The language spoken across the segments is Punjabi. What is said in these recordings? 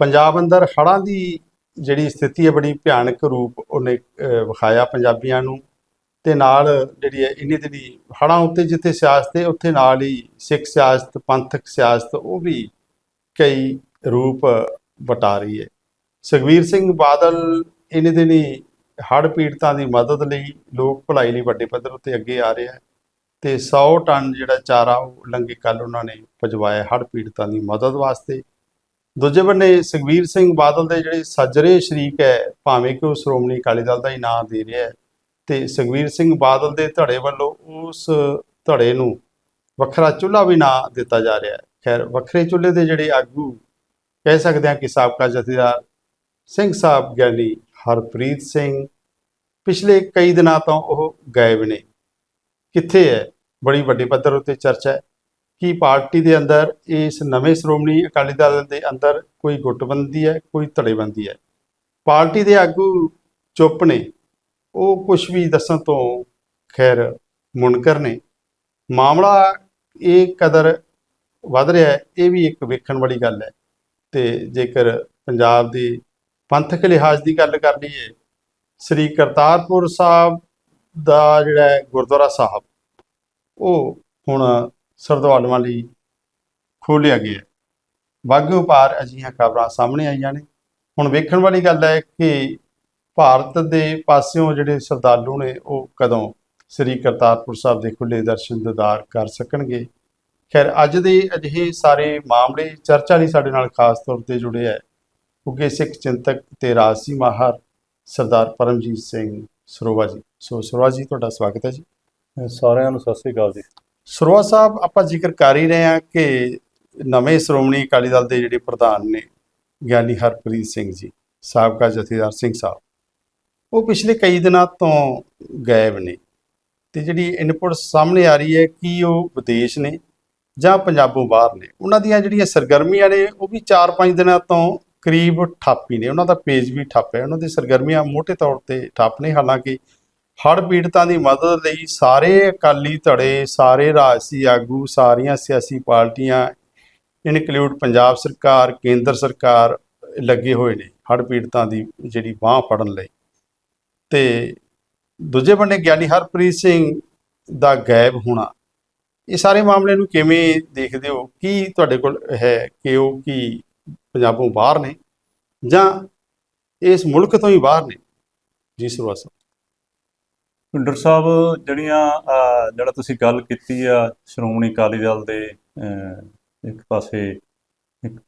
ਪੰਜਾਬ ਅੰਦਰ ਹੜ੍ਹਾਂ ਦੀ ਜਿਹੜੀ ਸਥਿਤੀ ਹੈ, ਬੜੀ ਭਿਆਨਕ ਰੂਪ ਉਹਨੇ ਵਿਖਾਇਆ ਪੰਜਾਬੀਆਂ ਨੂੰ ਤੇ ਨਾਲ ਜਿਹੜੀ ਹੈ, ਇੰਨੀ ਜਿਹੜੀ ਹੜ੍ਹਾਂ ਉੱਤੇ ਜਿੱਥੇ ਸਿਆਸਤ ਹੈ, ਉੱਥੇ ਨਾਲ ਹੀ ਸਿੱਖ ਸਿਆਸਤ, ਪੰਥਕ ਸਿਆਸਤ, ਉਹ ਵੀ ਕਈ ਰੂਪ ਵਟਾ ਰਹੀ ਹੈ। ਸੁਖਬੀਰ ਸਿੰਘ ਬਾਦਲ ਇਹਨੇ ਦਿਨੀ ਹੜ੍ਹ ਪੀੜਤਾਂ ਦੀ ਮਦਦ ਲਈ, ਲੋਕ ਭਲਾਈ ਲਈ ਵੱਡੇ ਪੱਧਰ ਉੱਤੇ ਅੱਗੇ ਆ ਰਿਹਾ ਹੈ ਤੇ 100 ਟਨ ਜਿਹੜਾ ਚਾਰਾ ਉਹ ਲੰਗੇ ਕੱਲ ਉਹਨਾਂ ਨੇ ਭਜਵਾਇਆ ਹੜ੍ਹ ਪੀੜਤਾਂ ਦੀ ਮਦਦ ਵਾਸਤੇ। ਦੂਜੇ ਬੰਨੇ ਸੁਖਬੀਰ ਸਿੰਘ ਬਾਦਲ ਦੇ ਜਿਹੜੇ ਸੱਜਰੇ ਸ਼ਰੀਕ ਹੈ, ਭਾਵੇਂ ਕਿ ਉਹ ਸ਼੍ਰੋਮਣੀ ਅਕਾਲੀ ਦਲ ਦਾ ਹੀ ਨਾਂ ਦੇ ਰਿਹਾ ਹੈ, ਤੇ ਸੁਖਬੀਰ ਸਿੰਘ ਬਾਦਲ ਦੇ ਧੜੇ ਵੱਲੋਂ ਉਸ ਧੜੇ ਨੂੰ ਵੱਖਰਾ ਚੁੱਲ੍ਹਾ ਵੀ ਨਾਂ ਦਿੱਤਾ ਜਾ ਰਿਹਾ ਹੈ। ਖੈਰ, ਵੱਖਰੇ ਚੁੱਲ੍ਹੇ ਦੇ ਜਿਹੜੇ ਆਗੂ ਕਹਿ ਸਕਦੇ ਹਾਂ ਕਿ ਸਾਬਕਾ ਜਥੇਦਾਰ ਸਿੰਘ ਸਾਹਿਬ ਗਿਆਨੀ ਹਰਪ੍ਰੀਤ ਸਿੰਘ, ਪਿਛਲੇ ਕਈ ਦਿਨਾਂ ਤੋਂ ਉਹ ਗਾਇਬ ਨੇ। ਕਿੱਥੇ ਹੈ? ਬੜੀ ਵੱਡੇ ਪੱਧਰ ਉੱਤੇ ਚਰਚਾ ਹੈ। ਕਿ ਪਾਰਟੀ ਦੇ ਅੰਦਰ ਇਸ ਨਵੇਂ ਸ਼੍ਰੋਮਣੀ ਅਕਾਲੀ ਦਲ ਦੇ ਅੰਦਰ ਕੋਈ ਗੁੱਟਬੰਦੀ ਹੈ, ਕੋਈ ਧੜੇਬੰਦੀ ਹੈ? ਪਾਰਟੀ ਦੇ ਆਗੂ ਚੁੱਪ ਨੇ। ਉਹ ਕੁਝ ਵੀ ਦੱਸਣ ਤੋਂ ਖੈਰ ਮੁਨਕਰ ਨੇ। ਮਾਮਲਾ ਇਹ ਕਦਰ ਵੱਧ ਰਿਹਾ ਹੈ, ਇਹ ਵੀ ਇੱਕ ਵੇਖਣ ਵਾਲੀ ਗੱਲ ਹੈ। ਤੇ ਜੇਕਰ ਪੰਜਾਬ ਦੇ ਪੰਥਕ ਲਿਹਾਜ਼ ਦੀ ਗੱਲ ਕਰ ਲਈਏ, ਸ੍ਰੀ ਕਰਤਾਰਪੁਰ ਸਾਹਿਬ ਦਾ ਜਿਹੜਾ ਗੁਰਦੁਆਰਾ ਸਾਹਿਬ, ਉਹ ਹੁਣ ਸਰਦਵਾਲਵਾਂ ਲਈ ਖੋਲ੍ਹਿਆ ਗਿਆ। ਹੈ ਵਾਧੂ ਪਾਰ ਅਜਿਹੀਆਂ ਖਬਰਾਂ ਸਾਹਮਣੇ ਆਈਆਂ ਨੇ। ਹੁਣ ਵੇਖਣ ਵਾਲੀ ਗੱਲ ਹੈ ਕਿ ਭਾਰਤ ਦੇ ਪਾਸਿਓਂ ਜਿਹੜੇ ਸ਼ਰਧਾਲੂ ਨੇ, ਉਹ ਕਦੋਂ ਸ੍ਰੀ ਕਰਤਾਰਪੁਰ ਸਾਹਿਬ ਦੇ ਖੁੱਲੇ ਦਰਸ਼ਨ ਦਿਦਾਰ ਕਰ ਸਕਣਗੇ? ਖੈਰ, ਅੱਜ ਦੇ ਅਜਿਹੇ ਸਾਰੇ ਮਾਮਲੇ ਚਰਚਾ ਲਈ ਸਾਡੇ ਨਾਲ ਖਾਸ ਤੌਰ ਤੇ ਜੁੜੇ ਹੈ ਕਿਉਂਕਿ ਸਿੱਖ ਚਿੰਤਕ ਤੇ ਰਾਜਸੀ ਮਾਹਰ ਸਰਦਾਰ ਪਰਮਜੀਤ ਸਿੰਘ ਸਰੋਵਾ ਜੀ। ਸੋ ਸਰੋਵਾ ਜੀ, ਤੁਹਾਡਾ ਸਵਾਗਤ ਹੈ ਜੀ। ਸਾਰਿਆਂ ਨੂੰ ਸਤਿ ਸ੍ਰੀ ਅਕਾਲ ਜੀ। ਸਰੋਵਾ ਸਾਹਿਬ, ਆਪਾਂ ਜ਼ਿਕਰ ਕਰ ਹੀ ਰਹੇ ਹਾਂ ਕਿ ਨਵੇਂ ਸ਼੍ਰੋਮਣੀ ਅਕਾਲੀ ਦਲ ਦੇ ਜਿਹੜੇ ਪ੍ਰਧਾਨ ਨੇ, ਗਿਆਨੀ ਹਰਪ੍ਰੀਤ ਸਿੰਘ ਜੀ, ਸਾਬਕਾ ਜਥੇਦਾਰ ਸਿੰਘ ਸਾਹਿਬ, ਉਹ ਪਿਛਲੇ ਕਈ ਦਿਨਾਂ ਤੋਂ ਗਾਇਬ ਨੇ ਤੇ ਜਿਹੜੀ ਇਨਪੁਟ ਸਾਹਮਣੇ ਆ ਰਹੀ ਹੈ ਕਿ ਉਹ ਵਿਦੇਸ਼ ਨੇ ਜਾਂ ਪੰਜਾਬੋਂ ਬਾਹਰ ਨੇ, ਉਹਨਾਂ ਦੀਆਂ ਜਿਹੜੀਆਂ ਸਰਗਰਮੀਆਂ ਨੇ, ਉਹ ਵੀ 4-5 ਦਿਨਾਂ ਤੋਂ ਕਰੀਬ ਠੱਪ ਹੀ ਨੇ, ਉਹਨਾਂ ਦਾ ਪੇਜ ਵੀ ਠੱਪ ਹੈ, ਉਹਨਾਂ ਦੀ ਸਰਗਰਮੀਆਂ ਮੋਟੇ ਤੌਰ ਤੇ ਠੱਪ ਨੇ, ਹਾਲਾਂਕਿ ਹੜ੍ਹ ਪੀੜਤਾਂ ਦੀ ਮਦਦ ਲਈ ਸਾਰੇ ਅਕਾਲੀ ਧੜੇ, ਸਾਰੇ ਰਾਜਸੀ ਆਗੂ, ਸਾਰੀਆਂ ਸਿਆਸੀ ਪਾਰਟੀਆਂ ਇਨਕਲੂਡ ਪੰਜਾਬ ਸਰਕਾਰ, ਕੇਂਦਰ ਸਰਕਾਰ ਲੱਗੇ ਹੋਏ ਨੇ ਹੜ੍ਹ ਪੀੜਤਾਂ ਦੀ ਜਿਹੜੀ ਬਾਹ ਫੜਨ ਲਈ। ਤੇ ਦੂਜੇ ਬੰਨੇ ਗਿਆਨੀ ਹਰਪ੍ਰੀਤ ਸਿੰਘ ਦਾ ਗਾਇਬ ਹੋਣਾ, ਇਹ ਸਾਰੇ ਮਾਮਲੇ ਨੂੰ ਕਿਵੇਂ ਦੇਖਦੇ ਹੋ? ਕੀ ਤੁਹਾਡੇ ਕੋਲ ਹੈ ਕਿ ਉਹ ਕੀ ਪੰਜਾਬੋਂ ਬਾਹਰ ਨੇ ਜਾਂ ਇਸ ਮੁਲਕ ਤੋਂ ਹੀ ਬਾਹਰ ਨੇ? ਜੀ ਸਰਵਾਸ ਪਿੰਡਰ ਸਾਹਿਬ ਜਿਹੜੀਆਂ ਜਿਹੜਾ ਤੁਸੀਂ ਗੱਲ ਕੀਤੀ ਆ ਸ਼੍ਰੋਮਣੀ ਅਕਾਲੀ ਦਲ ਦੇ ਇੱਕ ਪਾਸੇ ਇੱਕ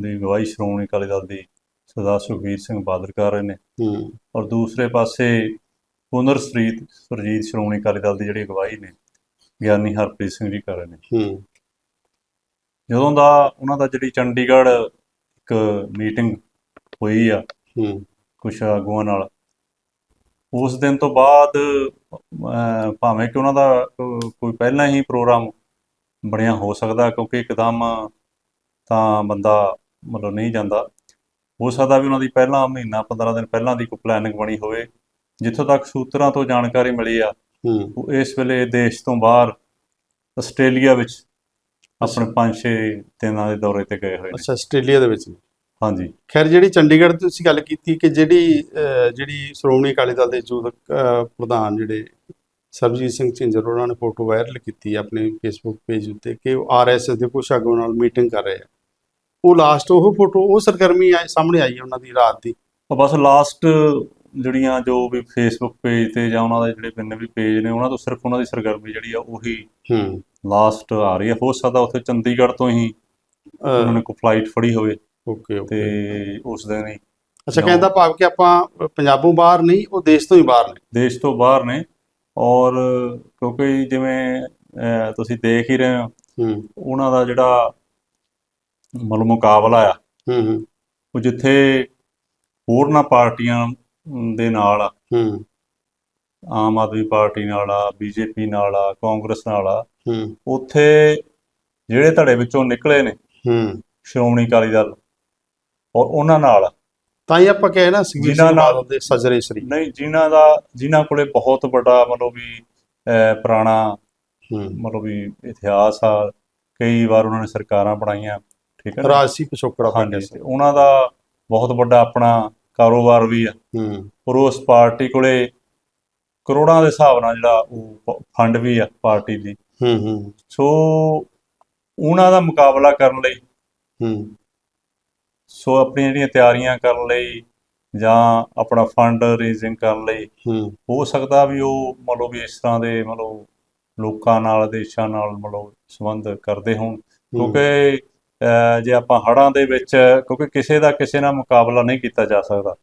ਦੀ ਗਵਾਹੀ ਸ਼੍ਰੋਮਣੀ ਅਕਾਲੀ ਦਲ ਦੀ ਸਰਦਾਰ ਸੁਖਬੀਰ ਸਿੰਘ ਬਾਦਲ ਕਰ ਰਹੇ ਨੇ ਹੂੰ। ਔਰ ਦੂਸਰੇ ਪਾਸੇ ਪੁਨਰ ਸ੍ਰੀਤ ਸੁਰਜੀਤ ਸ਼੍ਰੋਮਣੀ ਅਕਾਲੀ ਦਲ ਦੀ ਜਿਹੜੀ ਅਗਵਾਈ ਨੇ ਗਿਆਨੀ ਹਰਪ੍ਰੀਤ ਸਿੰਘ ਜੀ ਕਰ ਰਹੇ ਨੇ। ਹੂੰ। ਜਦੋਂ ਦਾ ਉਹਨਾਂ ਦਾ ਜਿਹੜੀ ਚੰਡੀਗੜ੍ਹ ਇੱਕ ਮੀਟਿੰਗ ਹੋਈ ਆ ਹੂੰ। ਕੁਛ ਆਗੂਆਂ ਨਾਲ ਉਸ ਦਿਨ ਤੋਂ ਬਾਅਦ ਭਾਵੇਂ ਕਿ ਉਹਨਾਂ ਦਾ ਕੋਈ ਪਹਿਲਾਂ ਹੀ ਪ੍ਰੋਗਰਾਮ ਬਣਿਆ ਹੋ ਸਕਦਾ ਕਿਉਂਕਿ ਇੱਕਦਮ ਤਾਂ ਬੰਦਾ ਮਤਲਬ ਨਹੀਂ ਜਾਂਦਾ। ਹੋ ਸਕਦਾ ਵੀ ਉਹਨਾਂ ਦੀ ਪਹਿਲਾਂ ਮਹੀਨਾ 15 ਦਿਨ ਪਹਿਲਾਂ ਦੀ ਕੋਈ ਪਲੈਨਿੰਗ ਬਣੀ ਹੋਵੇ। ਜਿੱਥੋਂ ਤੱਕ ਸੂਤਰਾਂ ਤੋਂ ਜਾਣਕਾਰੀ ਮਿਲੀ ਆ ਹੂੰ। ਉਹ ਇਸ ਵੇਲੇ ਦੇਸ਼ ਤੋਂ ਬਾਹਰ ਆਸਟ੍ਰੇਲੀਆ ਵਿੱਚ ਆਪਣੇ 5-6 ਦਿਨਾਂ ਦੇ ਦੌਰੇ ਤੇ ਗਏ ਹੋਏ ਨੇ। ਅੱਛਾ ਆਸਟ੍ਰੇਲੀਆ ਦੇ ਵਿੱਚ ਹਾਂਜੀ। ਖੈਰ ਜਿਹੜੀ ਚੰਡੀਗੜ੍ਹ ਦੀ ਤੁਸੀਂ ਗੱਲ ਕੀਤੀ ਕਿ ਜਿਹੜੀ ਜਿਹੜੀ ਸ਼੍ਰੋਮਣੀ ਅਕਾਲੀ ਦਲ ਦੇ ਜੂਦ ਪ੍ਰਧਾਨ ਜਿਹੜੇ ਸਰਬਜੀਤ ਸਿੰਘ ਝਿੰਜਰ ਉਹਨਾਂ ਨੇ ਫੋਟੋ ਵਾਇਰਲ ਕੀਤੀ ਆਪਣੇ ਫੇਸਬੁੱਕ ਪੇਜ ਉੱਤੇ ਕਿ ਉਹ ਆਰਐਸਐਸ ਦੇ ਕੁਝ ਆਗੂਆਂ ਨਾਲ ਮੀਟਿੰਗ ਕਰ ਰਹੇ ਆ। ਉਹ ਲਾਸਟ ਉਹ ਫੋਟੋ ਉਹ ਸਰਗਰਮੀ ਸਾਹਮਣੇ ਆਈ ਉਹਨਾਂ ਦੀ ਰਾਤ ਦੀ। ਉਹ ਬਸ ਲਾਸਟ ਜਿਹੜੀਆਂ ਜੋ ਵੀ ਫੇਸਬੁੱਕ ਪੇਜ ਤੇ ਜਾਂ ਉਹਨਾਂ ਦੇ ਜਿਹੜੇ ਜਿੰਨੇ ਵੀ ਪੇਜ ਨੇ ਉਹਨਾਂ ਤੋਂ ਸਿਰਫ ਉਹਨਾਂ ਦੀ ਸਰਗਰਮੀ ਜਿਹੜੀ ਆ ਉਹੀ ਹੂੰ। ਲਾਸਟ ਆ ਰਹੀ ਹੈ ਹੋ ਸਕਦਾ ਉੱਥੇ ਚੰਡੀਗੜ੍ਹ ਤੋਂ ਹੀ ਉਹਨਾਂ ਨੇ ਕੋਈ ਫਲਾਈਟ ਫੜੀ ਹੋਵੇ। Okay okay. ਤੇ ਉਸ ਦਿਨ ਹੀ ਅੱਛਾ ਕਹਿੰਦਾ ਭਾਵ ਕਿ ਆਪਾਂ ਪੰਜਾਬੋਂ ਬਾਹਰ ਨਹੀਂ ਉਹ ਦੇਸ਼ ਤੋਂ ਹੀ ਬਾਹਰ ਨੇ। ਦੇਸ਼ ਤੋਂ ਬਾਹਰ ਨੇ ਔਰ ਕਿਉਂਕਿ ਜਿਵੇਂ ਤੁਸੀਂ ਦੇਖ ਹੀ ਰਹੇ ਹੋ ਹੂੰ। ਉਹਨਾਂ ਦਾ ਜਿਹੜਾ ਮਤਲਬ ਮੁਕਾਬਲਾ ਆ ਹੂੰ ਹੂੰ। ਉਹ ਜਿੱਥੇ ਹੋਰਨਾਂ ਪਾਰਟੀਆਂ ਦੇ ਨਾਲ ਆ ਹੂੰ। ਆਮ ਆਦਮੀ ਪਾਰਟੀ ਨਾਲ ਆ ਬੀਜੇਪੀ ਨਾਲ ਆ ਕਾਂਗਰਸ ਨਾਲ ਆ ਹੂੰ। ਉੱਥੇ ਜਿਹੜੇ ਧੜੇ ਵਿੱਚੋਂ ਨਿਕਲੇ ਨੇ ਹੂੰ। ਸ਼੍ਰੋਮਣੀ ਅਕਾਲੀ ਦਲ। ਔਰ ਉਹਨਾਂ ਨਾਲ। ਤਾਂ ਹੀ ਆਪਾਂ ਕਹੇ ਨਾ ਜਿਨ੍ਹਾਂ ਨਾਲ- ਦੇ ਸਜਰੇ ਸ੍ਰੀ। ਨਹੀਂ ਜਿਨ੍ਹਾਂ ਦਾ ਜਿਨ੍ਹਾਂ ਕੋਲੇ ਬਹੁਤ ਵੱਡਾ ਮਤਲਬ ਵੀ ਪੁਰਾਣਾ ਮਤਲਬ ਵੀ ਇਤਿਹਾਸ ਆ ਕਈ ਵਾਰ ਉਹਨਾਂ ਨੇ ਸਰਕਾਰਾਂ ਬਣਾਈਆਂ ਠੀਕ ਹੈ ਰਾਜਸੀ ਪਿਛੋਕੜਾ ਹਾਂਜੀ ਉਹਨਾਂ ਦਾ ਬਹੁਤ ਵੱਡਾ ਆਪਣਾ ਕਾਰੋਬਾਰ ਵੀ ਆ। ਹੂੰ। ਔਰ ਉਸ ਪਾਰਟੀ ਕੋਲੇ ਕਰੋੜਾਂ ਦੇ ਹਿਸਾਬ ਨਾਲ ਜਿਹੜਾ ਉਹ ਫੰਡ ਵੀ ਆ ਪਾਰਟੀ ਦੀ। ਹੂੰ ਹੂੰ। ਸੋ ਉਹਨਾਂ ਦਾ ਮੁਕਾਬਲਾ ਕਰਨ ਲਈ ਹੂੰ। ਸੋ ਆਪਣੀਆਂ ਜਿਹੜੀਆਂ ਤਿਆਰੀਆਂ ਕਰਨ ਲਈ ਜਾਂ ਆਪਣਾ ਫੰਡ ਰੇਜ਼ਿੰਗ ਕਰਨ ਲਈ ਹੂੰ। ਸਕਦਾ ਵੀ ਉਹ ਮਤਲਬ ਵੀ ਇਸ ਤਰ੍ਹਾਂ ਦੇ ਮਤਲਬ ਲੋਕਾਂ ਨਾਲ ਦੇਸ਼ਾਂ ਨਾਲ ਮਤਲਬ ਸੰਬੰਧ ਕਰਦੇ ਹੋਣ। ਕਿਉਂਕਿ ਜੇ ਆਪਾਂ ਹੜ੍ਹਾਂ ਦੇ ਵਿੱਚ ਕਿਉਂਕਿ ਕਿਸੇ ਦਾ ਕਿਸੇ ਨਾਲ ਮੁਕਾਬਲਾ ਨਹੀਂ ਕੀਤਾ ਜਾ ਸਕਦਾ।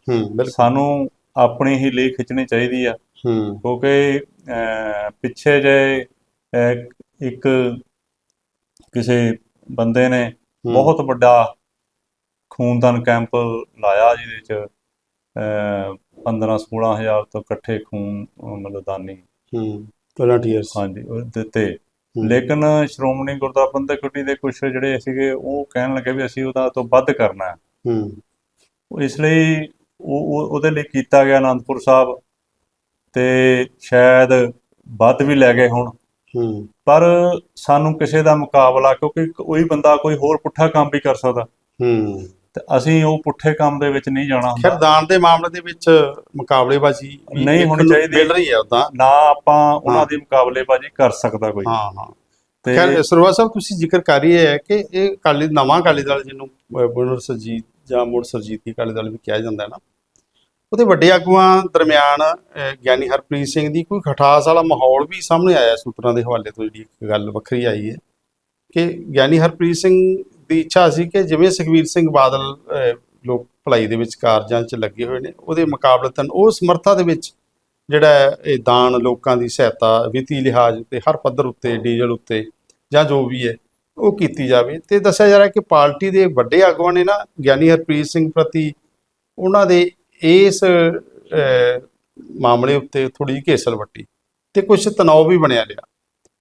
ਸਾਨੂੰ ਆਪਣੀ ਹੀ ਲੀਹ ਖਿੱਚਣੀ ਚਾਹੀਦੀ ਆ। ਕਿਉਂਕਿ ਪਿੱਛੇ ਜੇ ਇੱਕ ਕਿਸੇ ਬੰਦੇ ਨੇ ਬਹੁਤ ਵੱਡਾ ਖੂਨਦਾਨ ਕੈਂਪ ਲਾਇਆ ਜਿਹਦੇ ਚ 15 16000 ਤੋਂ ਇਕੱਠੇ ਖੂਨ ਮਤਲਬ ਦਾਨੀ। ਹੂੰ ਵਲੰਟੀਅਰਸ ਹਾਂਜੀ ਉਹ ਦਿੱਤੇ। ਲੇਕਿਨ ਸ਼੍ਰੋਮਣੀ ਗੁਰਦੁਆਰਾ ਪ੍ਰਬੰਧਕ ਕਮੇਟੀ ਦੇ ਕੁਝ ਜਿਹੜੇ ਸੀਗੇ ਉਹ ਕਹਿਣ ਲੱਗੇ ਵੀ ਅਸੀਂ ਉਹਦਾ ਤੋਂ ਵੱਧ ਕਰਨਾ ਹੈ। ਹੂੰ। ਉਹ ਇਸ ਲਈ ਉਹ ਉਹ- ਉਹਦੇ ਲਈ ਕੀਤਾ ਗਿਆ ਆਨੰਦਪੁਰ ਸਾਹਿਬ ਤੇ ਸ਼ਾਇਦ ਵੱਧ ਵੀ ਲੈ ਗਏ ਹੁਣ। ਹੂੰ। ਪਰ ਸਾਨੂੰ ਕਿਸੇ ਦਾ ਮੁਕਾਬਲਾ ਕਿਉਂਕਿ ਕੋਈ ਬੰਦਾ ਕੋਈ ਹੋਰ ਪੁੱਠਾ ਕੰਮ ਵੀ ਕਰ ਸਕਦਾ। ਹੂੰ। ਤੇ ਅਸੀਂ ਉਹ ਪੁੱਠੇ ਕੰਮ ਦੇ ਵਿੱਚ ਨਹੀਂ ਜਾਣਾ ਖੈਰ ਹੁੰਦਾ ਦਾਨ ਦੇ ਮਾਮਲੇ ਦੇ ਵਿੱਚ ਮੁਕਾਬਲੇਬਾਜ਼ੀ ਨਹੀਂ ਹੋਣੀ ਚਾਹੀਦੀ। ਮਿਲ ਰਹੀ ਹੈ ਉਦਾਂ ਨਾ ਆਪਾਂ ਉਹਨਾਂ। ਦੀ ਮੁਕਾਬਲੇਬਾਜ਼ੀ ਕਰ ਸਕਦਾ ਕੋਈ ਹਾਂ ਹਾਂ ਤੇ ਖੈਰ ਸਰਵਾ ਸਾਹਿਬ ਤੁਸੀਂ ਜ਼ਿਕਰ ਕਰ ਹੀ ਹੈ ਕਿ ਇਹ ਅਕਾਲੀ ਨਵਾਂ ਅਕਾਲੀ ਦਲ ਜਿਹਨੂੰ ਪੁਨਰ ਸਰਜੀਤ ਜਾਂ ਮੁੜ ਸਰਜੀਤੀ ਅਕਾਲੀ ਦਲ ਵੀ ਕਿਹਾ ਜਾਂਦਾ ਹੈ ਨਾ ਉਹਦੇ ਵੱਡੇ ਆਗੂਆਂ ਦਰਮਿਆਨ ਗਿਆਨੀ ਹਰਪ੍ਰੀਤ ਸਿੰਘ ਦੀ ਕੋਈ ਖਟਾਸ ਵਾਲਾ ਮਾਹੌਲ ਵੀ ਸਾਹਮਣੇ ਆਇਆ ਸੂਤਰਾਂ ਦੇ ਹਵਾਲੇ ਤੋਂ ਜਿਹੜੀ ਇੱਕ ਗੱਲ ਵੱਖਰੀ ਆਈ ਹੈ ਕਿ ਗਿਆਨੀ ਹਰਪ੍ਰੀਤ ਸਿੰਘ ਦੀ ਇੱਛਾ ਸੀ ਕਿ ਜਿਵੇਂ ਸੁਖਬੀਰ ਸਿੰਘ ਬਾਦਲ ਅਹ, ਲੋਕ ਭਲਾਈ ਦੇ ਵਿੱਚ ਕਾਰਜਾਂ 'ਚ ਲੱਗੇ ਹੋਏ ਨੇ ਉਹਦੇ ਮੁਕਾਬਲਤਨ ਉਹ ਸਮਰੱਥਾ ਦੇ ਵਿੱਚ ਜਿਹੜਾ ਇਹ ਦਾਨ ਲੋਕਾਂ ਦੀ ਸਹਾਇਤਾ ਵਿੱਤੀ ਲਿਹਾਜ਼ ਤੇ ਹਰ ਪੱਧਰ ਉੱਤੇ ਡੀਜ਼ਲ ਉੱਤੇ ਜਾਂ ਜੋ ਵੀ ਹੈ ਉਹ ਕੀਤੀ ਜਾਵੇ। ਤੇ ਦੱਸਿਆ ਜਾ ਰਿਹਾ ਕਿ ਪਾਰਟੀ ਦੇ ਵੱਡੇ ਆਗੂਆਂ ਨੇ ਨਾ ਗਿਆਨੀ ਹਰਪ੍ਰੀਤ ਸਿੰਘ ਪ੍ਰਤੀ ਉਹਨਾਂ ਦੇ ਇਸ ਮਾਮਲੇ ਉੱਤੇ ਥੋੜੀ ਜਿਹੀ ਘੇਸਲ ਵੱਟੀ ਤੇ ਕੁਝ ਤਣਾਅ ਵੀ ਬਣਿਆ ਲਿਆ